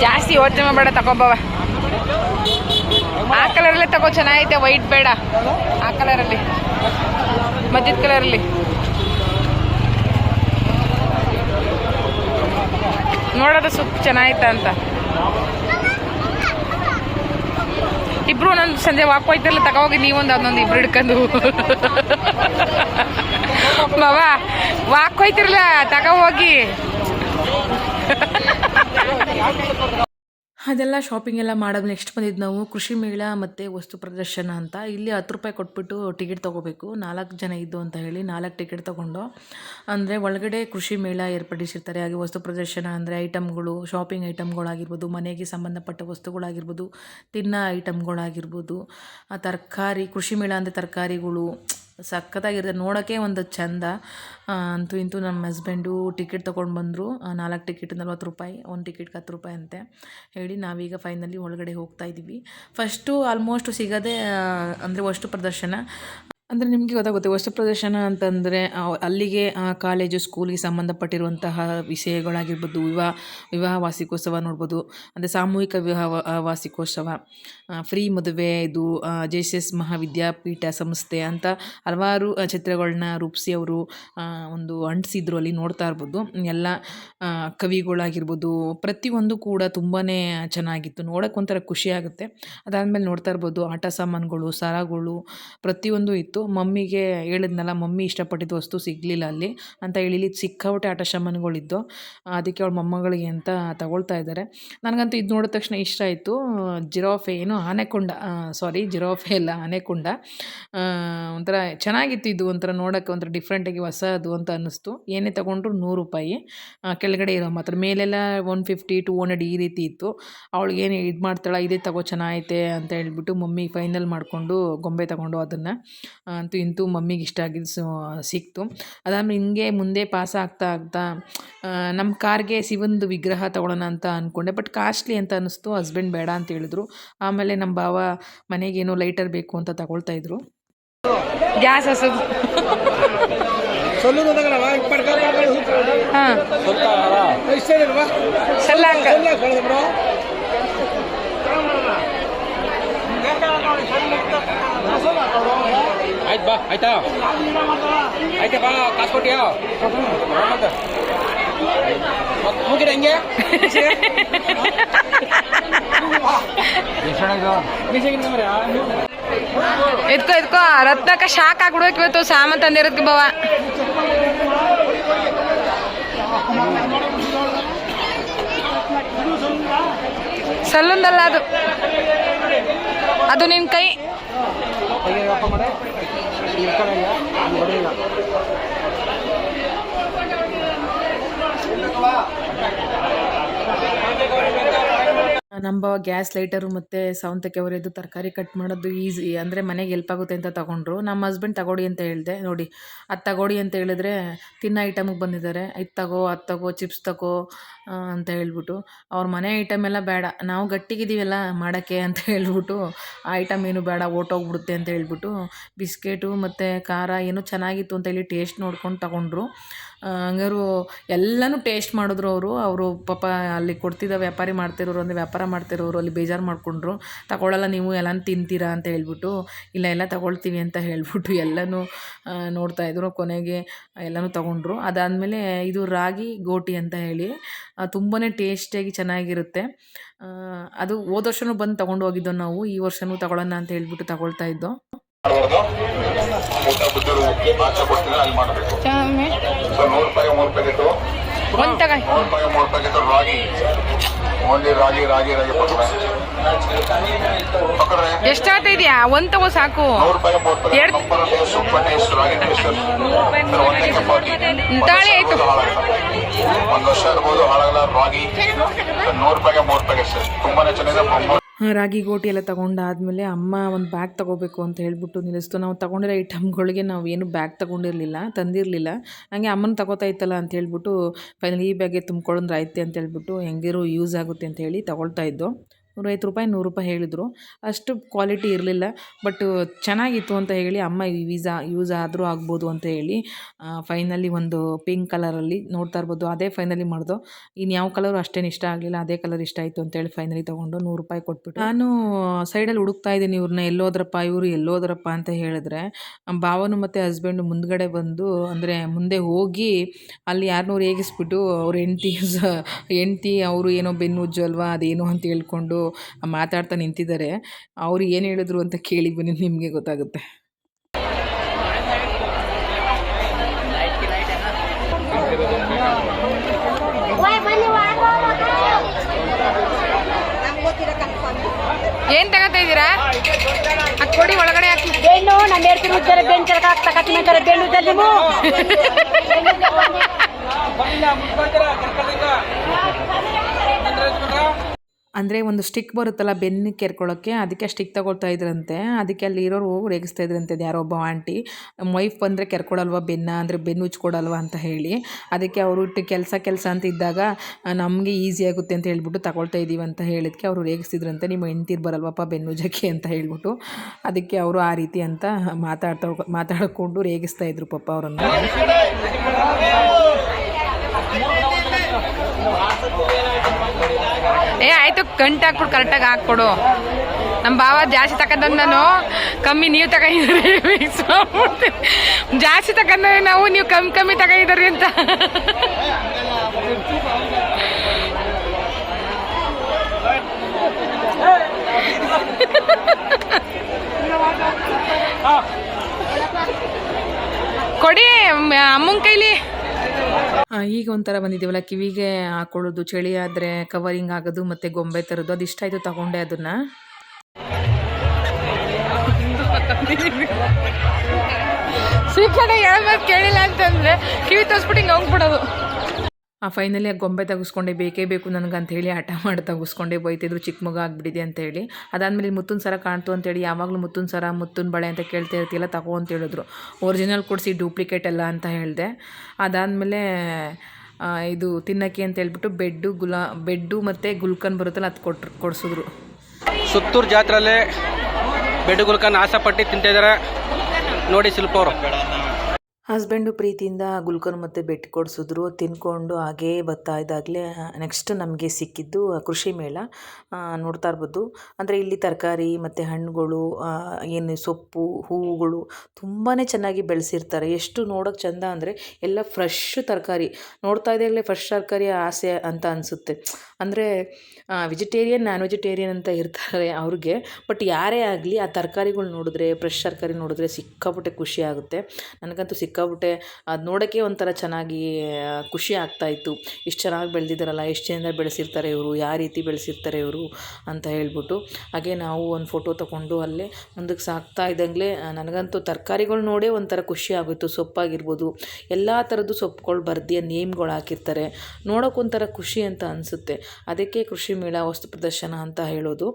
ಜಾಸ್ತಿ ಯೋಚನೆ ಮಾಡಬೇಡ ತಗೋಬವ ಆ ಕಲರಲ್ಲೇ ತಗೋ, ಚೆನ್ನಾಗೈತೆ ವೈಟ್ ಬೇಡ. ಆ ಕಲರಲ್ಲಿ. ಮಧ್ಯದ ಕಲರಲ್ಲಿ. ನೋಡೋದು ಸುತ್ತ ಚೆನ್ನಾಗೈತ ಅಂತ. ಇಬ್ರು ಒಂದೊಂದು ಸಂಜೆ ವಾಕ್ ಹೋಯ್ತಲ್ಲ ತಗೋಗಿ ನೀವೊಂದು ಅದೊಂದು ಇಬ್ರು ಹಿಡ್ಕೊಂಡು. ಬಾಬಾ ವಾಕ್ ಹೋಯ್ತಿರಲ್ಲ, ತಗೋ ಹೋಗಿ. ಅದೆಲ್ಲ ಶಾಪಿಂಗ್ ಎಲ್ಲ ಮಾಡೋದು ನೆಕ್ಸ್ಟ್ ಬಂದಿದ್ದು ನಾವು ಕೃಷಿ ಮೇಳ ಮತ್ತು ವಸ್ತು ಪ್ರದರ್ಶನ ಅಂತ. ಇಲ್ಲಿ ಹತ್ತು ರೂಪಾಯಿ ಕೊಟ್ಬಿಟ್ಟು ಟಿಕೆಟ್ ತೊಗೋಬೇಕು. ನಾಲ್ಕು ಜನ ಇದ್ದು ಅಂತ ಹೇಳಿ ನಾಲ್ಕು ಟಿಕೆಟ್ ತೊಗೊಂಡು, ಅಂದರೆ ಒಳಗಡೆ ಕೃಷಿ ಮೇಳ ಏರ್ಪಡಿಸಿರ್ತಾರೆ. ಹಾಗೆ ವಸ್ತು ಪ್ರದರ್ಶನ ಅಂದರೆ ಐಟಮ್ಗಳು ಶಾಪಿಂಗ್ ಐಟಮ್ಗಳಾಗಿರ್ಬೋದು ಮನೆಗೆ ಸಂಬಂಧಪಟ್ಟ ವಸ್ತುಗಳಾಗಿರ್ಬೋದು, ತಿನ್ನೋ ಐಟಮ್ಗಳಾಗಿರ್ಬೋದು ತರಕಾರಿ, ಕೃಷಿ ಮೇಳ ಅಂದರೆ ತರಕಾರಿಗಳು ಸಖತ್ತಾಗಿರುತ್ತೆ. ನೋಡೋಕ್ಕೆ ಒಂದು ಚಂದ. ಅಂತೂ ಇಂತೂ ನಮ್ಮ ಹಸ್ಬೆಂಡು ಟಿಕೆಟ್ ತೊಗೊಂಡು ಬಂದರು. ನಾಲ್ಕು ಟಿಕೆಟ್ ನಲ್ವತ್ತು ರೂಪಾಯಿ, ಒಂದು ಟಿಕೆಟ್ಗೆ ಹತ್ತು ರೂಪಾಯಿ ಅಂತೆ. ಹೇಳಿ ನಾವೀಗ ಫೈನಲಿ ಒಳಗಡೆ ಹೋಗ್ತಾ ಇದ್ದೀವಿ ಫಸ್ಟು ಆಲ್ಮೋಸ್ಟ್ ಸಿಗೋದೇ ಅಂದರೆ ವಸ್ತು ಪ್ರದರ್ಶನ. ಅಂದರೆ ನಿಮಗೆ ಗೊತ್ತಾಗುತ್ತೆ, ವಸ್ತು ಪ್ರದರ್ಶನ ಅಂತಂದರೆ ಅಲ್ಲಿಗೆ ಕಾಲೇಜು ಸ್ಕೂಲಿಗೆ ಸಂಬಂಧಪಟ್ಟಿರುವಂತಹ ವಿಷಯಗಳಾಗಿರ್ಬೋದು, ವಿವಾಹ ವಿವಾಹ ವಾರ್ಷಿಕೋತ್ಸವ ನೋಡ್ಬೋದು, ಅಂದರೆ ಸಾಮೂಹಿಕ ವಿವಾಹ ವಾರ್ಷಿಕೋತ್ಸವ ಫ್ರೀ ಮದುವೆ, ಇದು ಜೆ ಸಿ ಎಸ್ ಮಹಾವಿದ್ಯಾಪೀಠ ಸಂಸ್ಥೆ ಅಂತ ಹಲವಾರು ಚಿತ್ರಗಳನ್ನ ರೂಪಿಸಿ ಅವರು ಒಂದು ಅಂಟಿಸಿದ್ರು ಅಲ್ಲಿ ನೋಡ್ತಾ ಇರ್ಬೋದು. ಎಲ್ಲ ಕವಿಗಳಾಗಿರ್ಬೋದು, ಪ್ರತಿಯೊಂದು ಕೂಡ ತುಂಬಾ ಚೆನ್ನಾಗಿತ್ತು ನೋಡೋಕೆ ಒಂಥರ ಖುಷಿ ಆಗುತ್ತೆ. ಅದಾದಮೇಲೆ ನೋಡ್ತಾ ಇರ್ಬೋದು, ಆಟ ಸಾಮಾನುಗಳು ಸರಗಳು ಪ್ರತಿಯೊಂದು ಇತ್ತು. ಮಮ್ಮಿಗೆ ಹೇಳಿದ್ನಲ್ಲ, ಮಮ್ಮಿ ಇಷ್ಟಪಟ್ಟಿದ್ದು ವಸ್ತು ಸಿಗಲಿಲ್ಲ ಅಲ್ಲಿ ಅಂತ ಹೇಳಿ ಇಲ್ಲಿ ಸಿಕ್ಕಾಪಟ್ಟೆ ಆಟ ಸಾಮಾನುಗಳಿದ್ದು. ಅದಕ್ಕೆ ಅವಳ ಮೊಮ್ಮಗಳಿಗೆ ಅಂತ ತಗೊಳ್ತಾ ಇದ್ದಾರೆ. ನನಗಂತೂ ಇದು ನೋಡಿದ ತಕ್ಷಣ ಇಷ್ಟ ಆಯಿತು. ಜಿರಾಫೆ ಏನು ಆನೆಕೊಂಡ ಸಾರಿ ಜಿರಾಫೆ ಇಲ್ಲ ಆನೆಕೊಂಡ. ಒಂಥರ ಚೆನ್ನಾಗಿತ್ತು ಇದು, ಒಂಥರ ನೋಡೋಕ್ಕೆ ಒಂಥರ ಡಿಫ್ರೆಂಟಾಗಿ ಹೊಸದು ಅಂತ ಅನ್ನಿಸ್ತು. ಏನೇ ತೊಗೊಂಡ್ರು ನೂರು ರೂಪಾಯಿ. ಕೆಳಗಡೆ ಇರೋ ಮಾತ್ರ. ಮೇಲೆಲ್ಲ ಒನ್ ಫಿಫ್ಟಿ ಟು ಹಂಡ್ರೆಡ್ ಈ ರೀತಿ ಇತ್ತು. ಅವಳಿಗೆ ಇದು ಮಾಡ್ತಾಳೆ, ಇದೇ ತಗೋ ಚೆನ್ನಾಗೈತೆ ಅಂತ ಹೇಳ್ಬಿಟ್ಟು ಮಮ್ಮಿ ಫೈನಲ್ ಮಾಡಿಕೊಂಡು ಗೊಂಬೆ ತಗೊಂಡು ಅದನ್ನು ಅಂತೂ ಇಂತೂ ಮಮ್ಮಿಗೆ ಇಷ್ಟ ಆಗಿದ್ದು ಸೊ ಸಿಕ್ತು. ಅದಾದ್ಮೇಲೆ ಹಿಂಗೆ ಮುಂದೆ ಪಾಸ್ ಆಗ್ತಾ ಆಗ್ತಾ ನಮ್ಮ ಕಾರ್ಗೆ ಶಿವಂದು ವಿಗ್ರಹ ತಗೊಳ್ಳೋಣ ಅಂತ ಅಂದ್ಕೊಂಡೆ ಬಟ್ ಕಾಸ್ಟ್ಲಿ ಅಂತ ಅನ್ನಿಸ್ತು ಹಸ್ಬೆಂಡ್ ಬೇಡ ಅಂತ ಹೇಳಿದ್ರು. ಆಮೇಲೆ ನಮ್ಮ ಭಾವ ಮನೆಗೇನೋ ಲೈಟರ್ ಬೇಕು ಅಂತ ತಗೊಳ್ತಾ ಇದ್ರು. ಗ್ಯಾಸ್ ಹಸದು ಹಾಂ. ಆಯ್ತು ಬಾ ಆಯ್ತಾ? ಆಯ್ತಾ ಬಾ ಕಾಸು ಕೊಟ್ಟಿಯಾ? ಮತ್ತೆ ಮುಗಿದ ಹಂಗೆ? ಎದ್ಕೋ ಎದ್ಕೋ ರತ್ನಕ್ಕ ಶಾಕ್ ಆಗ್ಬಿಡ್ಬೇಕು ಇವತ್ತು ಸಾಮಾನ್ ತಂದಿರೋದಕ್ಕೆ ಬವ ಸಲ್ಲೊಂದಲ್ಲ ಅದು. ಅದು ನಿನ್ ಕೈ. ತೆಗೆಯಪ್ಪ ಮಾಡಿ? ಇಟ್ಕೊಳ್ಳಲ್ಲ ಬಡಿಯಲ್ಲ ನಮ್ಮ ಗ್ಯಾಸ್ ಲೈಟರು ಮತ್ತು ಸೌಂತಕ್ಕೆ ಅವರದ್ದು ತರಕಾರಿ ಕಟ್ ಮಾಡೋದು ಈಸಿ ಅಂದರೆ ಮನೆಗೆ ಹೆಲ್ಪ್ ಆಗುತ್ತೆ ಅಂತ ತಗೊಂಡ್ರು. ನಮ್ಮ ಹಸ್ಬೆಂಡ್ ತಗೊಡಿ ಅಂತ ಹೇಳಿದೆ. ನೋಡಿ, ಅದು ತಗೊಡಿ ಅಂತ ಹೇಳಿದ್ರೆ ತಿನ್ನೋ ಐಟಮಿಗೆ ಬಂದಿದ್ದಾರೆ. ಇದು ತಗೋ, ಅದು ತಗೋ ಚಿಪ್ಸ್ ತಗೋ ಅಂತ ಹೇಳ್ಬಿಟ್ಟು. ಅವ್ರ ಮನೆ ಐಟಮ್ ಎಲ್ಲ ಬೇಡ. ನಾವು ಗಟ್ಟಿಗಿದ್ದೀವಲ್ಲ ಮಾಡೋಕ್ಕೆ ಅಂತ ಹೇಳ್ಬಿಟ್ಟು, ಆ ಐಟಮ್ ಏನು ಬೇಡ, ಓಟೋಗ್ಬಿಡುತ್ತೆ ಅಂತ ಹೇಳ್ಬಿಟ್ಟು, ಬಿಸ್ಕೆಟು ಮತ್ತು ಖಾರ ಏನು ಚೆನ್ನಾಗಿತ್ತು ಅಂತ ಹೇಳಿ ಟೇಸ್ಟ್ ನೋಡ್ಕೊಂಡು ತಗೊಂಡ್ರು. ಹಂಗಾರು ಎಲ್ಲನೂ ಟೇಸ್ಟ್ ಮಾಡಿದ್ರು ಅವರು ಅವರು ಪಾಪ ಅಲ್ಲಿ ಕೊಡ್ತಿದ್ದ ವ್ಯಾಪಾರಿ ಮಾಡ್ತಿರೋರು ಅಂದರೆ ವ್ಯಾಪಾರ ಮಾಡ್ತಿರೋರು ಅಲ್ಲಿ ಬೇಜಾರು ಮಾಡಿಕೊಂಡ್ರು ತಗೊಳ್ಳಲ್ಲ ನೀವು ಎಲ್ಲಾನು ತಿಂತೀರಾ ಅಂತ ಹೇಳ್ಬಿಟ್ಟು ಇಲ್ಲ ಎಲ್ಲ ತಗೊಳ್ತೀವಿ ಅಂತ ಹೇಳ್ಬಿಟ್ಟು ಎಲ್ಲನೂ ನೋಡ್ತಾಯಿದ್ರು ಕೊನೆಗೆ ಎಲ್ಲನೂ ತಗೊಂಡ್ರು ಅದಾದಮೇಲೆ ಇದು ರಾಗಿ ಗೋಟಿ ಅಂತ ಹೇಳಿ ತುಂಬಾ ಟೇಸ್ಟಿಯಾಗಿ ಚೆನ್ನಾಗಿರುತ್ತೆ ಅದು ಹೋದ ವರ್ಷನೂ ಬಂದು ತಗೊಂಡು ಹೋಗಿದ್ದೋ ನಾವು ಈ ವರ್ಷನೂ ತಗೊಳ್ಳೋಣ ಅಂತ ಹೇಳ್ಬಿಟ್ಟು ತಗೊಳ್ತಾ ಇದ್ದೋ ಅಲ್ಲಿ ಮಾಡಬೇಕು ಸೊ ನೂರು ರೂಪಾಯಿ ಮೂರು ಪ್ಯಾಕೆಟು ಒಂದ್ ತಗ ಮೂರು ಪ್ಯಾಕೆಟ್ ರಾಗಿ ಓನ್ಲಿ ರಾಗಿ ರಾಗಿ ರಾಗಿ ಎಷ್ಟಾಗ್ತಾ ಇದೆಯಾ ಒಂದ್ ತಗೋ ಸಾಕು. ತಾಳಿ ಆಯ್ತು. ಒಂದು ವರ್ಷ ಇರ್ಬೋದು, ಹಾಳಾಗಲ್ಲ. ರಾಗಿ, ನೂರು ರೂಪಾಯಿಗೆ ಮೂರು ಪ್ಯಾಕೆಟ್ ಸರ್. ತುಂಬಾನೇ ಚೆನ್ನಾಗಿದೆ ರಾಗಿ ಗೋಟಿ ಎಲ್ಲ ತೊಗೊಂಡಾದ್ಮೇಲೆ ಅಮ್ಮ ಒಂದು ಬ್ಯಾಗ್ ತೊಗೋಬೇಕು ಅಂತ ಹೇಳಿಬಿಟ್ಟು ನಿಲ್ಲಿಸ್ತು. ನಾವು ತೊಗೊಂಡಿರೋ ಐಟಮ್ಗಳಿಗೆ ನಾವು ಏನು ಬ್ಯಾಗ್ ತೊಗೊಂಡಿರಲಿಲ್ಲ, ತಂದಿರಲಿಲ್ಲ. ಹಾಗೆ ಅಮ್ಮನ ತಗೋತಾ ಇತ್ತಲ್ಲ ಅಂತ ಹೇಳ್ಬಿಟ್ಟು ಫೈನಲಿ ಈ ಬ್ಯಾಗೆ ತುಂಬ್ಕೊಳ್ಳೋದ್ರೆ ಆಯ್ತು ಅಂತ ಹೇಳ್ಬಿಟ್ಟು ಹೆಂಗಿರೋ ಯೂಸ್ ಆಗುತ್ತೆ ಅಂತ ಹೇಳಿ ತೊಗೊಳ್ತಾ ಇದ್ದೋ. ನೂರೈವತ್ತು ರೂಪಾಯಿ, ನೂರು ರೂಪಾಯಿ ಹೇಳಿದರು. ಅಷ್ಟು ಕ್ವಾಲಿಟಿ ಇರಲಿಲ್ಲ. ಬಟ್ ಚೆನ್ನಾಗಿತ್ತು ಅಂತ ಹೇಳಿ ಅಮ್ಮ ವೀಸಾ ಯೂಸ್ ಆದರೂ ಆಗ್ಬೋದು ಅಂತ ಹೇಳಿ ಫೈನಲಿ ಒಂದು ಪಿಂಕ್ ಕಲರಲ್ಲಿ ನೋಡ್ತಾ ಇರ್ಬೋದು. ಅದೇ ಫೈನಲಿ ಮಾಡ್ದೋ. ಇನ್ನು ಯಾವ ಕಲರು ಅಷ್ಟೇನು ಇಷ್ಟ ಆಗಲಿಲ್ಲ. ಅದೇ ಕಲರ್ ಇಷ್ಟ ಆಯಿತು ಅಂತೇಳಿ ಫೈನಲಿ ತೊಗೊಂಡು ನೂರು ರೂಪಾಯಿ ಕೊಟ್ಬಿಟ್ಟು. ನಾನು ಸೈಡಲ್ಲಿ ಹುಡುಕ್ತಾ ಇದ್ದೀನಿ ಇವ್ರನ್ನ ಎಲ್ಲೋದ್ರಪ್ಪ, ಇವರು ಎಲ್ಲೋದ್ರಪ್ಪ ಅಂತ ಹೇಳಿದ್ರೆ, ಭಾವನು ಮತ್ತು ಹಸ್ಬೆಂಡು ಮುಂದ್ಗಡೆ ಬಂದು ಅಂದರೆ ಮುಂದೆ ಹೋಗಿ ಅಲ್ಲಿ ಯಾರನ್ನೂ ರೇಗಿಸ್ಬಿಟ್ಟು ಅವ್ರ ಹೆಂಡ್ತಿ ಹೆಂಡ್ತಿ, ಅವರು ಏನೋ ಬೆನ್ನು ಅಲ್ವಾ, ಅದೇನು ಅಂತ ಹೇಳ್ಕೊಂಡು ಮಾತಾಡ್ತಾ ನಿಂತಿದ್ದಾರೆ. ಅವ್ರು ಏನು ಹೇಳಿದ್ರು ಅಂತ ಕೇಳಿ ಬನ್ನಿ ನಿಮಗೆ ಗೊತ್ತಾಗುತ್ತೆ. ಏನ್ ತಗೋತಾ ಇದ್ದೀರಾ? ಅದ್ ಕೊಡಿ ಒಳಗಡೆ ಹಾಕಿ. ಬೆನ್ನು ನಮ್ಮ ಹೇಳ್ತೀನಿ ಉಜ್ಜರ ಬೆನ್ನು ಚರಕ ಹಾಕ್ತಾ ಉಜ್ಜಲ್ ನೀವು ಅಂದರೆ ಒಂದು ಸ್ಟಿಕ್ ಬರುತ್ತಲ್ಲ ಬೆನ್ನು ಕೆರ್ಕೊಳ್ಳೋಕ್ಕೆ ಅದಕ್ಕೆ ಸ್ಟಿಕ್ ತಗೊಳ್ತಾ ಇದ್ರಂತೆ. ಅದಕ್ಕೆ ಅಲ್ಲಿ ಇರೋರು ರೇಗಿಸ್ತಾ ಇದ್ರಂತೆ ಯಾರೋ ಒಬ್ಬ ಆಂಟಿ ವೈಫ್ ಬಂದರೆ ಕೆರ್ಕೊಡಲ್ವಾ ಬೆನ್ನ? ಅಂದರೆ ಬೆನ್ನು ಉಚ್ಕೊಡಲ್ವ ಅಂತ ಹೇಳಿ. ಅದಕ್ಕೆ ಅವರು ಕೆಲಸ ಕೆಲಸ ಅಂತ ಇದ್ದಾಗ ನಮಗೆ ಈಸಿ ಆಗುತ್ತೆ ಅಂತ ಹೇಳ್ಬಿಟ್ಟು ತಗೊಳ್ತಾ ಇದ್ದೀವಿ ಅಂತ ಹೇಳಿದ್ಕೆ ಅವರು ರೇಗಿಸ್ತಿದ್ರಂತೆ. ನಿಮ್ಮ ಹೆಂಡ್ತಿರ್ ಬರಲ್ವಪ್ಪ ಬೆನ್ನು ಜಕ್ಕಿ ಅಂತ ಹೇಳ್ಬಿಟ್ಟು ಅದಕ್ಕೆ ಅವರು ಆ ರೀತಿ ಅಂತ ಮಾತಾಡ್ತಾ, ಮಾತಾಡಿಕೊಂಡು ರೇಗಿಸ್ತಾ ಇದ್ರು ಪಪ್ಪ ಅವರನ್ನು. ಏ, ಆಯ್ತು, ಗಂಟು ಹಾಕ್ಬಿಟ್ಟು ಕರೆಕ್ಟಾಗಿ ಹಾಕ್ಕೊಡು ನಮ್ಮ ಭಾವ ಜಾಸ್ತಿ ತಕ್ಕಂತ ನಾನು. ಕಮ್ಮಿ ನೀವು ತಗೊಂಡಿದ್ರಿ ಜಾಸ್ತಿ ತಗೊಂಡ್ರೆ ನಾವು, ನೀವು ಕಮ್ಮಿ ಕಮ್ಮಿ ತಗೊಂಡಿದ್ರಿ ಅಂತ. ಕೊಡಿ, ಅಮ್ಮನ ಕೈಲಿ. ಈಗ ಒಂಥರ ಬಂದಿದ್ದೀವಲ್ಲ ಕಿವಿಗೆ ಹಾಕೊಳ್ಳೋದು ಚಳಿ ಆದರೆ ಕವರಿಂಗ್ ಆಗೋದು ಮತ್ತು ಗೊಂಬೆ ತರೋದು, ಅದು ಇಷ್ಟ ಆಯಿತು ತಗೊಂಡೆ ಅದನ್ನು. ಕೇಳಿಲ್ಲ ಅಂತಂದ್ರೆ ಕಿವಿ ತೋರಿಸ್ಬಿಟ್ಟು ಹಿಂಗೆ ಹೋಗ್ಬಿಡೋದು. ಆ ಫೈನಲಿ ಆ ಗೊಂಬೆ ತೆಗೆಸ್ಕೊಂಡೆ, ಬೇಕೇ ಬೇಕು ನನಗೆ ಹೇಳಿ ಹಠ ಮಾಡಿ ತೆಗೆಸ್ಕೊಂಡೆ, ಬೈತಿದ್ರು, ಚಿಕ್ಕ ಮಗ ಆಗಿಬಿಟ್ಟಿದೆ ಅಂತ ಹೇಳಿ ಅದಾದಮೇಲೆ ಮುತ್ತಿನ ಸರ ಕಾಣ್ತು ಅಂತೇಳಿ, ಯಾವಾಗಲೂ ಮುತ್ತಿನ ಸರ, ಮುತ್ತಿನ ಬಳೆ ಅಂತ ಕೇಳ್ತಾ ಇರ್ತಿಲ್ಲ ತಗೋ ಅಂತ ಹೇಳಿದ್ರು ಒರಿಜಿನಲ್ ಕೊಡಿಸಿ ಡೂಪ್ಲಿಕೇಟ್ ಎಲ್ಲ ಅಂತ ಹೇಳಿದೆ. ಅದಾದಮೇಲೆ ಇದು ತಿನ್ನಕ್ಕೆ ಅಂತ ಹೇಳ್ಬಿಟ್ಟು ಬೆಡ್ಡು, ಗುಲಾ, ಬೆಡ್ಡು ಮತ್ತು ಗುಲ್ಕನ್ ಬರುತ್ತಲ್ಲ, ಅದು ಕೊಟ್ರು, ಕೊಡಿಸಿದ್ರು. ಸುತ್ತೂರು ಜಾತ್ರೆಯಲ್ಲಿ ಬೆಡುಗುಲ್ಕನ್ ಆಸೆ ಆಸೆಪಟ್ಟು ತಿಂತಿದ್ದಾರೆ ನೋಡಿ ಶಿಲ್ಪ ಹಸ್ಬೆಂಡು ಪ್ರೀತಿಯಿಂದ ಗುಲ್ಕನ್ ಮತ್ತು ಬೆಟ್ಟು ಕೊಡಿಸಿದ್ರು. ತಿನ್ಕೊಂಡು ಹಾಗೇ ಬರ್ತಾ ಇದ್ದಾಗಲೇ ನೆಕ್ಸ್ಟ್ ನಮಗೆ ಸಿಕ್ಕಿದ್ದು ಕೃಷಿ ಮೇಳ. ನೋಡ್ತಾ ಇರ್ಬೋದು. ಅಂದರೆ ಇಲ್ಲಿ ತರಕಾರಿ ಮತ್ತು ಹಣ್ಣುಗಳು ಏನು ಸೊಪ್ಪು, ಹೂವುಗಳು ತುಂಬಾ ಚೆನ್ನಾಗಿ ಬೆಳೆಸಿರ್ತಾರೆ. ಎಷ್ಟು ನೋಡೋಕೆ ಚಂದ ಅಂದರೆ ಎಲ್ಲ ಫ್ರೆಶ್ ತರಕಾರಿ. ನೋಡ್ತಾ ಇದ್ದಾಗಲೇ ಫ್ರೆಶ್ ತರಕಾರಿ ಆಸೆ ಅಂತ ಅನಿಸುತ್ತೆ. ಅಂದರೆ ವೆಜಿಟೇರಿಯನ್ ನಾನ್ ವೆಜಿಟೇರಿಯನ್ ಅಂತ ಇರ್ತಾರೆ ಅವ್ರಿಗೆ. ಬಟ್ ಯಾರೇ ಆಗಲಿ ಆ ತರಕಾರಿಗಳು ನೋಡಿದ್ರೆ ಫ್ರೆಶ್ ತರಕಾರಿ ನೋಡಿದ್ರೆ ಸಿಕ್ಕಾಪಟ್ಟೆ ಖುಷಿ ಆಗುತ್ತೆ. ನನಗಂತೂ ಸಿಕ್ಕಾಪಟ್ಟೆ ಅದು ನೋಡೋಕ್ಕೆ ಒಂಥರ ಚೆನ್ನಾಗಿ ಖುಷಿ ಆಗ್ತಾಯಿತ್ತು ಇಷ್ಟು ಚೆನ್ನಾಗಿ ಬೆಳೆದಿದ್ದಾರಲ್ಲ ಎಷ್ಟು ಜನ ಬೆಳೆಸಿರ್ತಾರೆ ಇವರು ಯಾವ ರೀತಿ ಬೆಳೆಸಿರ್ತಾರೆ ಇವರು ಅಂತ ಹೇಳ್ಬಿಟ್ಟು. ಹಾಗೆ ನಾವು ಒಂದು ಫೋಟೋ ತಗೊಂಡು ಅಲ್ಲೇ ಮುಂದಕ್ಕೆ ಸಾಕ್ತಾ ಇದ್ದಂಗೆ ನನಗಂತೂ ತರಕಾರಿಗಳು ನೋಡೇ ಒಂಥರ ಖುಷಿ ಆಗೋಯ್ತು. ಸೊಪ್ಪಾಗಿರ್ಬೋದು, ಎಲ್ಲ ಥರದ್ದು ಸೊಪ್ಪುಗಳು ಬರ್ದಿಯ ನೇಮ್ಗಳು ಹಾಕಿರ್ತಾರೆ. ನೋಡೋಕೆ ಒಂಥರ ಖುಷಿ ಅಂತ ಅನಿಸುತ್ತೆ. ಅದಕ್ಕೆ ಕೃಷಿ ಮೇಳ, ವಸ್ತು ಪ್ರದರ್ಶನ ಅಂತ ಹೇಳೋದು.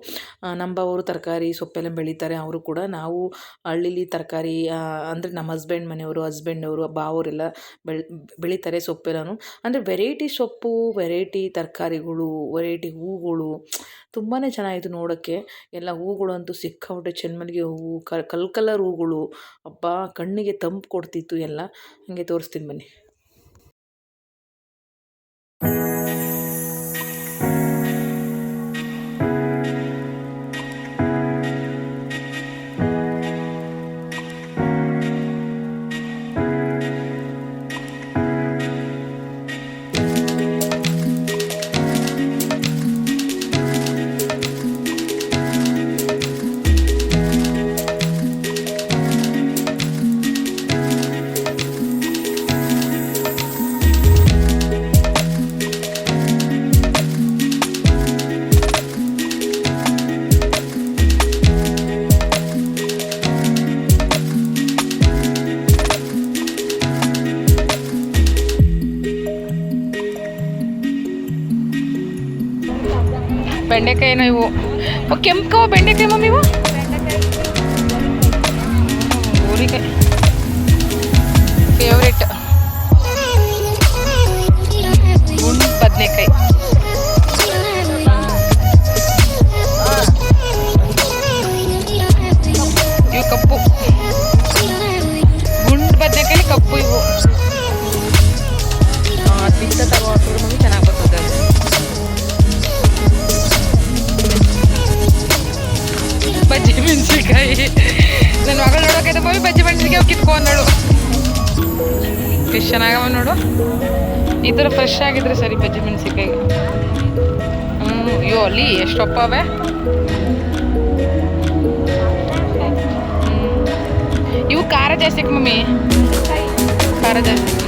ನಂಬವರು ತರಕಾರಿ ಸೊಪ್ಪೆಲ್ಲ ಬೆಳೀತಾರೆ. ಅವರು ಕೂಡ ನಾವು ಹಳ್ಳಿಲಿ ತರಕಾರಿ ಅಂದರೆ ನಮ್ಮ ಹಸ್ಬೆಂಡ್ ಮನೆಯವರು ಹಸ್ಬೆಂಡ್ ಅವರು ಬಾವರೆಲ್ಲ ಬೆಳ್, ಬೆಳೀತಾರೆ ಸೊಪ್ಪೆಲ್ಲನೂ. ಅಂದರೆ ವೆರೈಟಿ ಸೊಪ್ಪು ವೆರೈಟಿ ತರಕಾರಿಗಳು ವೆರೈಟಿ ಹೂಗಳು ತುಂಬಾ ಚೆನ್ನಾಗಿತ್ತು ನೋಡೋಕ್ಕೆ. ಎಲ್ಲ ಹೂಗಳು ಅಂತೂ ಸಿಕ್ಕಾಪಟ್ಟೆ ಚೆನ್ನಮಲ್ಲಿಗೆ ಹೂವು ಕಲ್ ಕಲರ್ ಹೂಗಳು ಅಬ್ಬಾ, ಕಣ್ಣಿಗೆ ತಂಪು ಕೊಡ್ತಿತ್ತು ಎಲ್ಲ. ಹಾಗೆ ತೋರಿಸ್ತೀನಿ ಬನ್ನಿ. ಕೆಂಪು ಬೆಂಡೆಕಾಯಿ ಮಮ್ಮಿ ಈ ಥರ ಫ್ರೆಶ್ ಆಗಿದ್ರೆ ಸರಿ ಬಜ್ಜಿ ಮೆಣಸಿನ್ಕಾಯಿ. ಹ್ಞೂ ಅಯ್ಯೋ, ಅಲ್ಲಿ ಎಷ್ಟು ಒಪ್ಪವೆ ಇವು ಖಾರ ಜಾಸ್ತಿ ಮಮ್ಮಿ. ಖಾರ ಜಾಸ್ತಿ.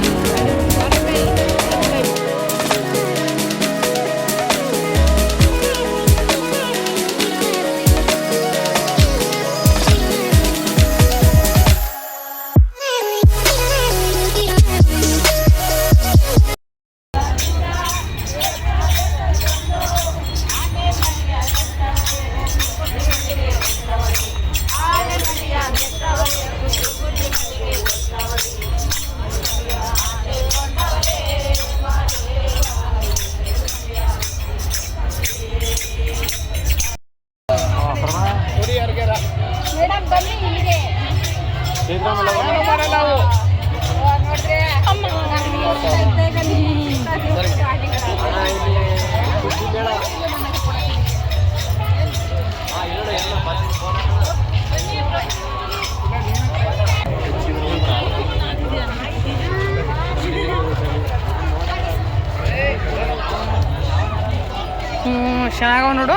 ಚೆನ್ನಾಗವ ನೋಡು.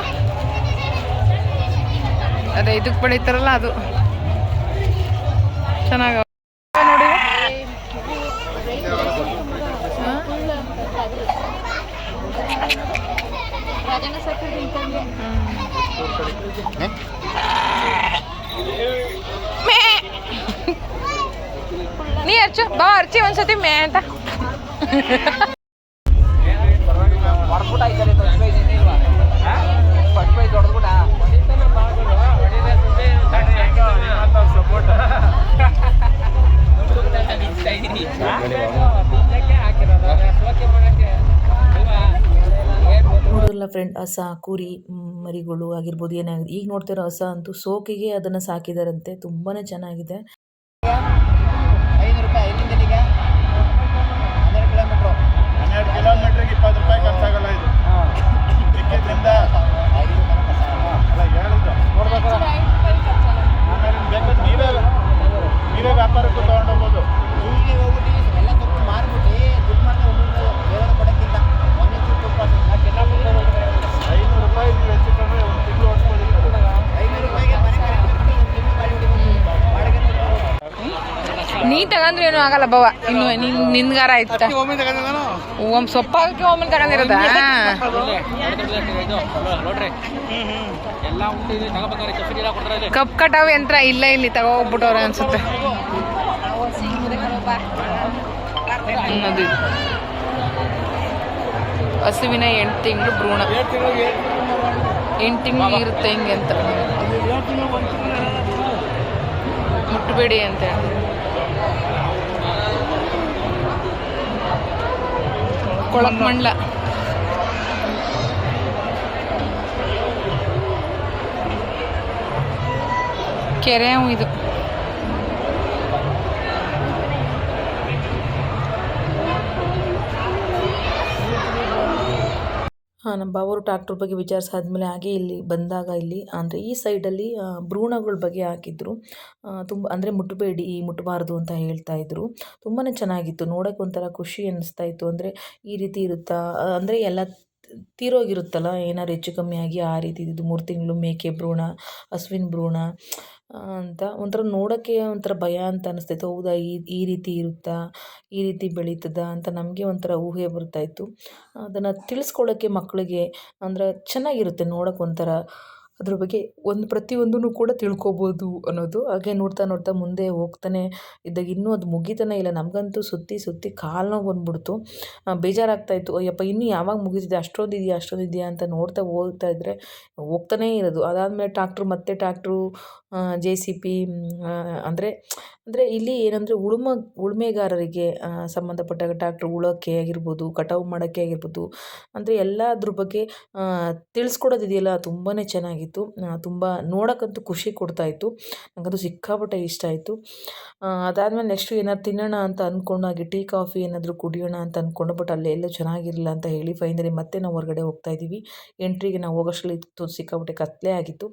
ಅದೇ ಇದಕ್ಕೆ ಬೆಳೀತಾರಲ್ಲ ಅದು. ಚೆನ್ನಾಗವ ಹಸ ಕುರಿ ಮರಿಗಳು ಆಗಿರ್ಬೋದು ಏನೇ ಈಗ ನೋಡ್ತಿರೋ ಹಸ ಅಂತೂ ಸೋಕಿಗೆ ಅದನ್ನು ಸಾಕಿದಾರಂತೆ. ತುಂಬಾ ಚೆನ್ನಾಗಿದೆ. ನೀವೇ ವ್ಯಾಪಾರಕ್ಕೂ ತಗೊಂಡೋಗ್ಬೋದು. ನೀ ತಗಂದ್ರೆ ಏನೂ ಆಗಲ್ಲ ಬವ ಇನ್ನು ನಿನ್ ನಿನ್ಗಾರ ಆಯ್ತಾ ಓಮ್ ಸೊಪ್ಪಾಗಕ್ಕೆ ಒಮ್ಮೆ ತಗಂದಿರದ? ಕಪ್ ಕಟಾವ್ ಯಂತ್ರ ಇಲ್ಲ ಇಲ್ಲಿ ತಗೋಗ್ಬಿಟ್ಟವ್ರೆ ಅನ್ಸುತ್ತೆ. ಹಸುವಿನ ಎಂಟು ತಿಂಗಳು ಭ್ರೂಣ. ಎಂಟು ತಿಂಗಳು ಇರುತ್ತೆ ಹಿಂಗೆ ಅಂತ. ಮುಟ್ಟಬೇಡಿ ಅಂತ ಹೇಳಿ ಕೊಳಕ್ ಮಂಡ್ಲ ಕೆರೆ ಇದು. ನಮ್ಮ ಬಾವರು ಡಾಕ್ಟ್ರ್ ಬಗ್ಗೆ ವಿಚಾರಿಸಾದ್ಮೇಲೆ ಹಾಗೆ ಇಲ್ಲಿ ಬಂದಾಗ ಇಲ್ಲಿ, ಅಂದರೆ ಈ ಸೈಡಲ್ಲಿ ಭ್ರೂಣಗಳ ಬಗ್ಗೆ ಹಾಕಿದ್ರು. ತುಂಬ, ಅಂದರೆ ಮುಟ್ಟಬೇಡಿ ಮುಟ್ಟಬಾರ್ದು ಅಂತ ಹೇಳ್ತಾ ಇದ್ರು. ತುಂಬಾ ಚೆನ್ನಾಗಿತ್ತು ನೋಡೋಕೆ ಒಂಥರ ಖುಷಿ ಅನ್ನಿಸ್ತಾ ಇತ್ತು. ಅಂದರೆ ಈ ರೀತಿ ಇರುತ್ತಾ ಅಂದರೆ ಎಲ್ಲ ತೀರೋಗಿರುತ್ತಲ್ಲ, ಏನಾದ್ರು ಹೆಚ್ಚು ಕಮ್ಮಿ ಆಗಿ ಆ ರೀತಿ ಇದು ಮೂರು ತಿಂಗಳು ಮೇಕೆ ಭ್ರೂಣ ಹಸುವಿನ ಭ್ರೂಣ ಅಂತ ಒಂಥರ ನೋಡೋಕ್ಕೆ ಒಂಥರ ಭಯ ಅಂತ ಅನಿಸ್ತಿತ್ತು ಹೌದಾ, ಈ ಈ ರೀತಿ ಇರುತ್ತಾ, ಈ ರೀತಿ ಬೆಳೀತದಾ ಅಂತ ನಮಗೆ ಒಂಥರ ಊಹೆ ಬರ್ತಾಯಿತ್ತು ಅದನ್ನು ತಿಳಿಸ್ಕೊಳ್ಳೋಕ್ಕೆ ಮಕ್ಕಳಿಗೆ ಅಂದರೆ ಚೆನ್ನಾಗಿರುತ್ತೆ ನೋಡೋಕೆ ಒಂಥರ. ಅದ್ರ ಬಗ್ಗೆ ಒಂದು ಪ್ರತಿಯೊಂದೂ ಕೂಡ ತಿಳ್ಕೊಬೋದು ಅನ್ನೋದು. ಹಾಗೆ ನೋಡ್ತಾ ನೋಡ್ತಾ ಮುಂದೆ ಹೋಗ್ತಾನೆ ಇದ್ದಾಗ ಇನ್ನೂ ಅದು ಮುಗಿತಾನೆ ಇಲ್ಲ. ನಮಗಂತೂ ಸುತ್ತಿ ಸುತ್ತಿ ಕಾಲು ನೋವು ಬಂದ್ಬಿಡ್ತು. ಆ, ಬೇಜಾರಾಗ್ತಾಯಿತ್ತು ಅಯ್ಯಪ್ಪ ಇನ್ನೂ ಯಾವಾಗ ಮುಗಿತಿದೆ ಅಷ್ಟೊಂದು ಇದೆಯಾ? ಅಷ್ಟೊಂದು ಇದೆಯಾ? ಅಂತ ನೋಡ್ತಾ ಹೋಗ್ತಾ ಇದ್ದರೆ ಹೋಗ್ತಾನೇ ಇರೋದು. ಅದಾದಮೇಲೆ ಟ್ಯಾಕ್ಟ್ರು ಮತ್ತೆ ಟ್ರಾಕ್ಟ್ರು ಜೆ ಸಿ ಪಿ ಅಂದರೆ ಅಂದರೆ ಇಲ್ಲಿ ಏನಂದರೆ ಉಳುಮ ಉಳುಮೆಗಾರರಿಗೆ ಸಂಬಂಧಪಟ್ಟ ಟ್ರಾಕ್ಟ್ರು ಉಳೋಕ್ಕೆ ಆಗಿರ್ಬೋದು ಕಟಾವು ಮಾಡೋಕ್ಕೆ ಆಗಿರ್ಬೋದು ಅಂದರೆ ಎಲ್ಲದ್ರ ಬಗ್ಗೆ ತಿಳಿಸ್ಕೊಡೋದಿದೆಯಲ್ಲ? ತುಂಬಾ ಚೆನ್ನಾಗಿತ್ತು ತುಂಬ ನೋಡೋಕ್ಕಂತೂ ಖುಷಿ ಕೊಡ್ತಾಯಿತ್ತು ನನಗಂತೂ ಸಿಕ್ಕಾಪಟ್ಟೆ ಇಷ್ಟ ಆಯಿತು. ಅದಾದಮೇಲೆ ನೆಕ್ಸ್ಟು ಏನಾದ್ರು ತಿನ್ನೋಣ ಅಂತ ಅಂದ್ಕೊಂಡು ಹಾಗೆ ಟೀ, ಕಾಫಿ ಏನಾದರೂ ಕುಡಿಯೋಣ ಅಂತ ಅಂದ್ಕೊಂಡು ಬಟ್ ಅಲ್ಲಿ ಎಲ್ಲೂ ಚೆನ್ನಾಗಿರಲಿಲ್ಲ ಅಂತ ಹೇಳಿ ಫೈನಲಿ ಮತ್ತೆ ನಾವು ಹೊರಗಡೆ ಹೋಗ್ತಾ ಇದ್ದೀವಿ. ಎಂಟ್ರಿಗೆ ನಾವು ಹೋಗೋಷ್ಟರಲ್ಲಿ ಇತ್ತು, ಸಿಕ್ಕಾಪಟ್ಟೆ ಕತ್ತಲೆ ಆಗಿತ್ತು.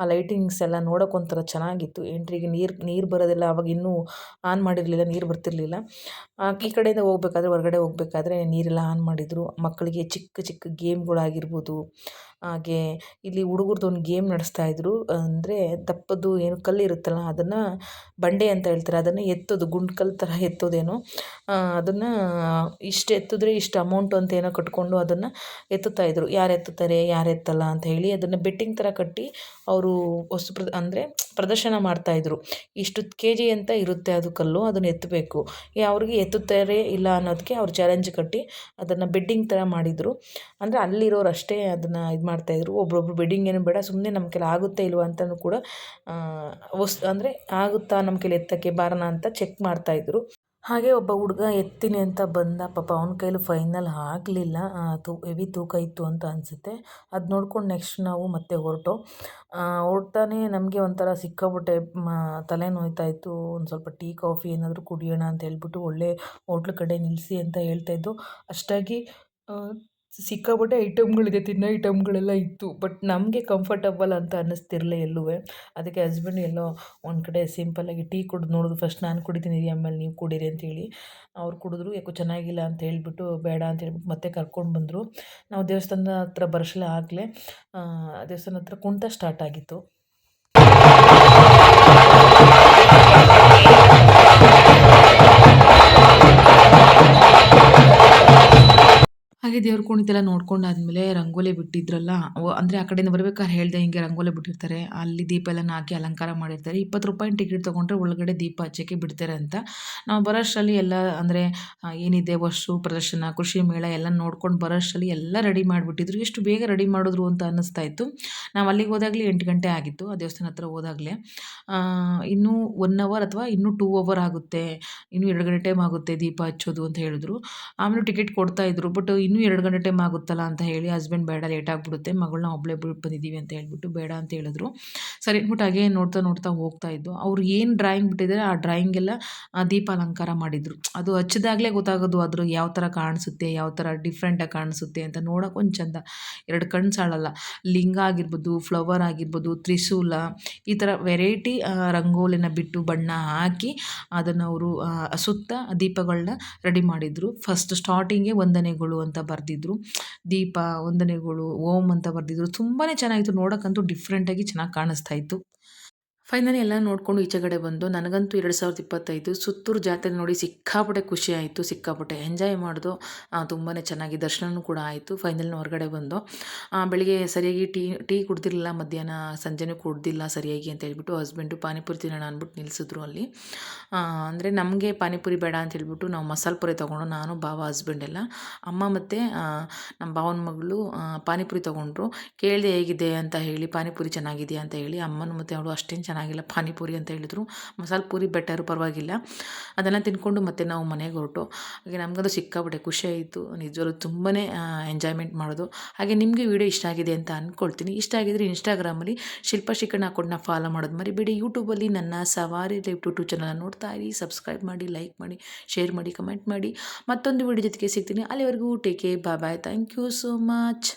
ಆ ಲೈಟಿಂಗ್ಸ್ ಎಲ್ಲ ನೋಡೋಕೆ ಒಂಥರ ಚೆನ್ನಾಗಿತ್ತು. ಎಂಟ್ರಿಗೆ ನೀರು ನೀರು ಬರೋದೆಲ್ಲ, ಅವಾಗ ಇನ್ನೂ ಆನ್ ಮಾಡಿರಲಿಲ್ಲ, ನೀರು ಬರ್ತಿರಲಿಲ್ಲ. ಈ ಕಡೆಯಿಂದ ಹೋಗ್ಬೇಕಾದ್ರೆ, ಹೊರಗಡೆ ಹೋಗ್ಬೇಕಾದ್ರೆ ನೀರೆಲ್ಲ ಆನ್ ಮಾಡಿದರು. ಮಕ್ಕಳಿಗೆ ಚಿಕ್ಕ ಚಿಕ್ಕ ಗೇಮ್ಗಳಾಗಿರ್ಬೋದು ಹಾಗೆ ಇಲ್ಲಿ ಹುಡುಗರ್ದು ಒಂದು ಗೇಮ್ ನಡೆಸ್ತಾ ಇದ್ರು. ಅಂದರೆ ದಪ್ಪದ್ದು ಏನು ಕಲ್ಲು ಇರುತ್ತಲ್ಲ, ಅದನ್ನು ಬಂಡೆ ಅಂತ ಹೇಳ್ತಾರೆ. ಅದನ್ನು ಎತ್ತೋದು ಗುಂಡು ಕಲ್ಲು ಥರ ಎತ್ತೋದೇನೋ ಅದನ್ನು ಇಷ್ಟು ಎತ್ತಿದ್ರೆ ಇಷ್ಟು ಅಮೌಂಟು ಅಂತ ಏನೋ ಕಟ್ಕೊಂಡು ಅದನ್ನು ಎತ್ತುತ್ತಾ ಇದ್ರು. ಯಾರು ಎತ್ತುತ್ತಾರೆ, ಯಾರು ಎತ್ತಲ್ಲ ಅಂತ ಹೇಳಿ ಅದನ್ನು ಬೆಟ್ಟಿಂಗ್ ಥರ ಕಟ್ಟಿ ಅವರು ವಸ್ತು ಪ್ರ ಅಂದರೆ ಪ್ರದರ್ಶನ ಮಾಡ್ತಾಯಿದ್ರು ಇಷ್ಟು ಕೆ ಜಿ ಅಂತ ಇರುತ್ತೆ ಅದು ಕಲ್ಲು, ಅದನ್ನು ಎತ್ತಬೇಕು. ಅವ್ರಿಗೆ ಎತ್ತುತ್ತಾರೆ ಇಲ್ಲ ಅನ್ನೋದಕ್ಕೆ ಅವ್ರು ಚಾಲೆಂಜ್ ಕಟ್ಟಿ ಅದನ್ನು ಬೆಡ್ಡಿಂಗ್ ಥರ ಮಾಡಿದರು. ಅಂದರೆ ಅಲ್ಲಿರೋರು ಅಷ್ಟೇ ಅದನ್ನು ಇದು ಮಾಡ್ತಾಯಿದ್ರು. ಒಬ್ರೊಬ್ರು ಬೆಡ್ಡಿಂಗ್ ಏನು ಬೇಡ ಸುಮ್ಮನೆ ನಮ್ಮ ಕೈಲಿ ಆಗುತ್ತೆ ಇಲ್ವಾ ಅಂತಲೂ ಕೂಡ ವಸ್, ಅಂದರೆ ಆಗುತ್ತಾ ನಮ್ಮ ಕೈಲಿ ಎತ್ತಕ್ಕೆ ಬಾರಣ ಅಂತ ಚೆಕ್ ಮಾಡ್ತಾಯಿದ್ರು. ಹಾಗೆ ಒಬ್ಬ ಹುಡುಗ ಎತ್ತೀನಿ ಅಂತ ಬಂದ, ಪಾಪ ಅವನ ಕೈಲಿ ಫೈನಲ್ ಆಗಲಿಲ್ಲ. ತೂ, ಹೆವಿ ತೂಕ ಇತ್ತು ಅಂತ ಅನಿಸುತ್ತೆ. ಅದು ನೋಡ್ಕೊಂಡು ನೆಕ್ಸ್ಟ್ ನಾವು ಮತ್ತೆ ಹೊರಟು. ಹೊರಟಾನೆ ನಮಗೆ ಒಂಥರ ಸಿಕ್ಕಾಬಿಟ್ಟೆ ತಲೆ ನೋಯ್ತಾ ಇತ್ತು ಒಂದು ಸ್ವಲ್ಪ ಟೀ, ಕಾಫಿ ಏನಾದರೂ ಕುಡಿಯೋಣ ಅಂತ ಹೇಳ್ಬಿಟ್ಟು ಒಳ್ಳೆ ಹೋಟ್ಲ್ ಕಡೆ ನಿಲ್ಲಿಸಿ ಅಂತ ಹೇಳ್ತಾಯಿದ್ದು ಅಷ್ಟಾಗಿ ಸಿಕ್ಕಾಪಟ್ಟೆ ಐಟಮ್ಗಳಿದೆ, ತಿನ್ನೋ ಐಟಮ್ಗಳೆಲ್ಲ ಇತ್ತು. ಬಟ್ ನಮಗೆ ಕಂಫರ್ಟಬಲ್ ಅಂತ ಅನ್ನಿಸ್ತಿರಲಿಲ್ಲ ಎಲ್ಲೂ ಅದಕ್ಕೆ ಹಸ್ಬೆಂಡ್ ಎಲ್ಲೋ ಒಂದು ಕಡೆ ಸಿಂಪಲ್ಲಾಗಿ ಟೀ ಕುಡ್ದು ನೋಡಿದ್ರು ಫಸ್ಟ್ ನಾನು ಕುಡಿತೀನಿ ಆಮೇಲೆ ನೀವು ಕುಡೀರಿ ಅಂತೇಳಿ ಅವ್ರು ಕುಡಿದ್ರು. ಯಾಕೋ ಚೆನ್ನಾಗಿಲ್ಲ ಅಂತ ಹೇಳಿಬಿಟ್ಟು ಬೇಡ ಅಂತ ಹೇಳ್ಬಿಟ್ಟು ಮತ್ತೆ ಕರ್ಕೊಂಡು ಬಂದರು. ನಾವು ದೇವಸ್ಥಾನದ ಹತ್ರ ಬರೋಷ್ಟರಲ್ಲಿ ಆಗಲೇ ದೇವಸ್ಥಾನ ಹತ್ರ ಕುಣಿತ ಸ್ಟಾರ್ಟ್ ಆಗಿತ್ತು. ಹಾಗೆ ದೇವ್ರ ಕುಣಿತೆಲ್ಲ ನೋಡ್ಕೊಂಡಾದ್ಮೇಲೆ ರಂಗೋಲಿ ಬಿಟ್ಟಿದ್ರಲ್ಲ ಅಂದ್ರೆ ಆ ಕಡೆಯಿಂದ ಬರ್ಬೇಕಾದ್ರೆ ಹೇಳ್ದೆ ಹಿಂಗೆ ರಂಗೋಲಿ ಬಿಟ್ಟಿರ್ತಾರೆ. ಅಲ್ಲಿ ದೀಪ ಎಲ್ಲ ಹಾಕಿ ಅಲಂಕಾರ ಮಾಡಿರ್ತಾರೆ. ಇಪ್ಪತ್ತು ರೂಪಾಯಿ ಟಿಕೆಟ್ ತೊಗೊಂಡ್ರೆ ಒಳಗಡೆ ದೀಪ ಹಚ್ಚಕ್ಕೆ ಬಿಡ್ತಾರೆ ಅಂತ. ನಾವು ಬರೋಷ್ಟರಲ್ಲಿ ಎಲ್ಲ, ಅಂದರೆ ಏನಿದೆ ವಸ್ತು ಪ್ರದರ್ಶನ, ಕೃಷಿ ಮೇಳ ಎಲ್ಲ ನೋಡ್ಕೊಂಡು ಬರೋಷ್ಟರಲ್ಲಿ ಎಲ್ಲ ರೆಡಿ ಮಾಡಿಬಿಟ್ಟಿದ್ರು. ಎಷ್ಟು ಬೇಗ ರೆಡಿ ಮಾಡಿದ್ರು ಅಂತ ಅನ್ನಿಸ್ತಾ ಇತ್ತು. ನಾವು ಅಲ್ಲಿಗೆ ಹೋದಾಗಲೇ ಎಂಟು ಗಂಟೆ ಆಗಿತ್ತು, ಆ ದೇವಸ್ಥಾನ ಹತ್ರ ಹೋದಾಗಲೇ. ಇನ್ನೂ ಒನ್ ಅವರ್ ಅಥವಾ ಇನ್ನೂ ಟೂ ಅವರ್ ಆಗುತ್ತೆ. ಇನ್ನೂ ಎರಡು ಗಂಟೆ ಟೈಮ್ ಆಗುತ್ತೆ ದೀಪ ಹಚ್ಚೋದು ಅಂತ ಹೇಳಿದ್ರು. ಆಮೇಲೆ ಟಿಕೆಟ್ ಕೊಡ್ತಾ ಇದ್ರು. ಬಟ್ ಇನ್ನೂ ಎರಡು ಗಂಟೆ ಟೈಮ್ ಆಗುತ್ತಲ್ಲ ಅಂತ ಹೇಳಿ ಹಸ್ಬೆಂಡ್ ಬೇಡ ಲೇಟ್ ಆಗಿಬಿಡುತ್ತೆ. ಮಗಳನ್ನ ಒಬ್ಬಳೇ ಬಿಟ್ಟು ಬಂದಿದ್ದೀವಿ ಅಂತ ಹೇಳಿಬಿಟ್ಟು ಬೇಡ ಅಂತ ಹೇಳಿದ್ರು. ಸರಿ, ಅಂದ್ಬಿಟ್ಟು ಹಾಗೆ ನೋಡ್ತಾ ನೋಡ್ತಾ ಹೋಗ್ತಾ ಇದ್ದು ಅವ್ರು ಏನು ಡ್ರಾಯಿಂಗ್ ಬಿಟ್ಟಿದ್ದಾರೆ ಆ ಡ್ರಾಯಿಂಗೆಲ್ಲ ದೀಪ ಅಲಂಕಾರ ಮಾಡಿದರು. ಅದು ಹಚ್ಚಿದಾಗಲೇ ಗೊತ್ತಾಗೋದು ಅದ್ರ ಯಾವ ಥರ ಕಾಣಿಸುತ್ತೆ, ಯಾವ ಥರ ಡಿಫ್ರೆಂಟಾಗಿ ಕಾಣಿಸುತ್ತೆ ಅಂತ ನೋಡೋಕೆ ಒಂದು ಚಂದ. ಎರಡು ಕಣ್ಣು ಸಾಳಲ್ಲ ಲಿಂಗ ಆಗಿರ್ಬೋದು ಫ್ಲವರ್ ಆಗಿರ್ಬೋದು, ತ್ರಿಶೂಲ, ಈ ಥರ ವೆರೈಟಿ ರಂಗೋಲಿನ ಬಿಟ್ಟು ಬಣ್ಣ ಹಾಕಿ ಅದನ್ನು ಅವರು ಸುತ್ತ ದೀಪಗಳನ್ನ ರೆಡಿ ಮಾಡಿದರು. ಫಸ್ಟ್ ಸ್ಟಾರ್ಟಿಂಗೇ ವಂದನೆಗಳು ಅಂತ ಬರೆದಿದ್ರು. ದೀಪ ವಂದನೆಗಳು ಓಂ ಅಂತ ಬರೆದಿದ್ರು. ತುಂಬಾ ಚೆನ್ನಾಗಿತ್ತು. ನೋಡೋಕ್ಕಂತೂ ಡಿಫ್ರೆಂಟಾಗಿ ಚೆನ್ನಾಗಿ ಕಾಣಿಸ್ತಾ ಇತ್ತು. ಫೈನಲಿ ಎಲ್ಲ ನೋಡಿಕೊಂಡು ಈಚೆಗಡೆ ಬಂದು ನನಗಂತೂ ಎರಡು ಸಾವಿರದ ಇಪ್ಪತ್ತೈದು ಸುತ್ತೂರು ಜಾತ್ರೆ ನೋಡಿ ಸಿಕ್ಕಾಪಟ್ಟೆ ಖುಷಿ ಆಯಿತು, ಸಿಕ್ಕಾಪಟ್ಟೆ ಎಂಜಾಯ್ ಮಾಡಿದು ತುಂಬಾ ಚೆನ್ನಾಗಿ ದರ್ಶನವೂ ಕೂಡ ಆಯಿತು. ಫೈನಲ್ ಹೊರಗಡೆ ಬಂದು ಬೆಳಿಗ್ಗೆ ಸರಿಯಾಗಿ ಟೀ ಟೀ ಕುಡ್ದಿರಲಿಲ್ಲ, ಮಧ್ಯಾಹ್ನ ಸಂಜೆನೂ ಕುಡ್ದಿಲ್ಲ ಸರಿಯಾಗಿ ಅಂತ ಹೇಳ್ಬಿಟ್ಟು ಹಸ್ಬೆಂಡು ಪಾನಿಪುರಿ ತಿನ್ನೋಣ ಅಂದ್ಬಿಟ್ಟು ನಿಲ್ಲಿಸಿದ್ರು ಅಲ್ಲಿ. ಅಂದರೆ ನಮಗೆ ಪಾನಿಪುರಿ ಬೇಡ ಅಂತ ಹೇಳ್ಬಿಟ್ಟು ನಾವು ಮಸಾಲೆ ಪುರಿ ತೊಗೊಂಡು ನಾನು ಬಾವ ಹಸ್ಬೆಂಡ್ ಎಲ್ಲ, ಅಮ್ಮ ಮತ್ತು ನಮ್ಮ ಭಾವನ ಮಗಳು ಪಾನಿಪುರಿ ತೊಗೊಂಡ್ರು. ಕೇಳಿದೆ ಹೇಗಿದೆ ಅಂತ ಹೇಳಿ, ಪಾನಿಪುರಿ ಚೆನ್ನಾಗಿದೆಯಾ ಅಂತ ಹೇಳಿ, ಅಮ್ಮನ ಮತ್ತು ಅವಳು ಅಷ್ಟೇನು ಚೆನ್ನಾಗಿಲ್ಲ. ಪಾನಿಪುರಿ ಅಂತ ಹೇಳಿದ್ರು. ಮಸಾಲೆ ಪೂರಿ ಬೆಟರು ಪರವಾಗಿಲ್ಲ. ಅದನ್ನು ತಿನ್ಕೊಂಡು ಮತ್ತೆ ನಾವು ಮನೆಗೆ ಹೊರಟು. ಹಾಗೆ ನಮಗದು ಸಿಕ್ಕಾಬಿಟ್ಟೆ ಖುಷಿ ಆಯಿತು. ನಿಜವಾಗ್ಲೂ ತುಂಬಾ ಎಂಜಾಯ್ಮೆಂಟ್ ಮಾಡೋದು. ಹಾಗೆ ನಿಮಗೆ ವಿಡಿಯೋ ಇಷ್ಟ ಆಗಿದೆ ಅಂತ ಅಂದ್ಕೊಳ್ತೀನಿ ಇಷ್ಟ ಆಗಿದ್ರೆ ಇನ್ಸ್ಟಾಗ್ರಾಮಲ್ಲಿ ಶಿಲ್ಪ ಹಾಕೊಂಡು ಅಕೌಂಟ್ನ ಫಾಲೋ ಮಾಡೋದು ಮರಿಬೇಡಿ. ಯೂಟ್ಯೂಬಲ್ಲಿ ನನ್ನ ಸವಾರಿ ಲೈವ್ ಯೂಟ್ಯೂಬ್ ಚಾನಲ್ ನೋಡ್ತಾ ಇರಿ. ಸಬ್ಸ್ಕ್ರೈಬ್ ಮಾಡಿ ಲೈಕ್ ಮಾಡಿ ಶೇರ್ ಮಾಡಿ ಕಮೆಂಟ್ ಮಾಡಿ. ಮತ್ತೊಂದು ವಿಡಿಯೋ ಜೊತೆಗೆ ಸಿಗ್ತೀನಿ. ಅಲ್ಲಿವರೆಗೂ take bye bye thank you so much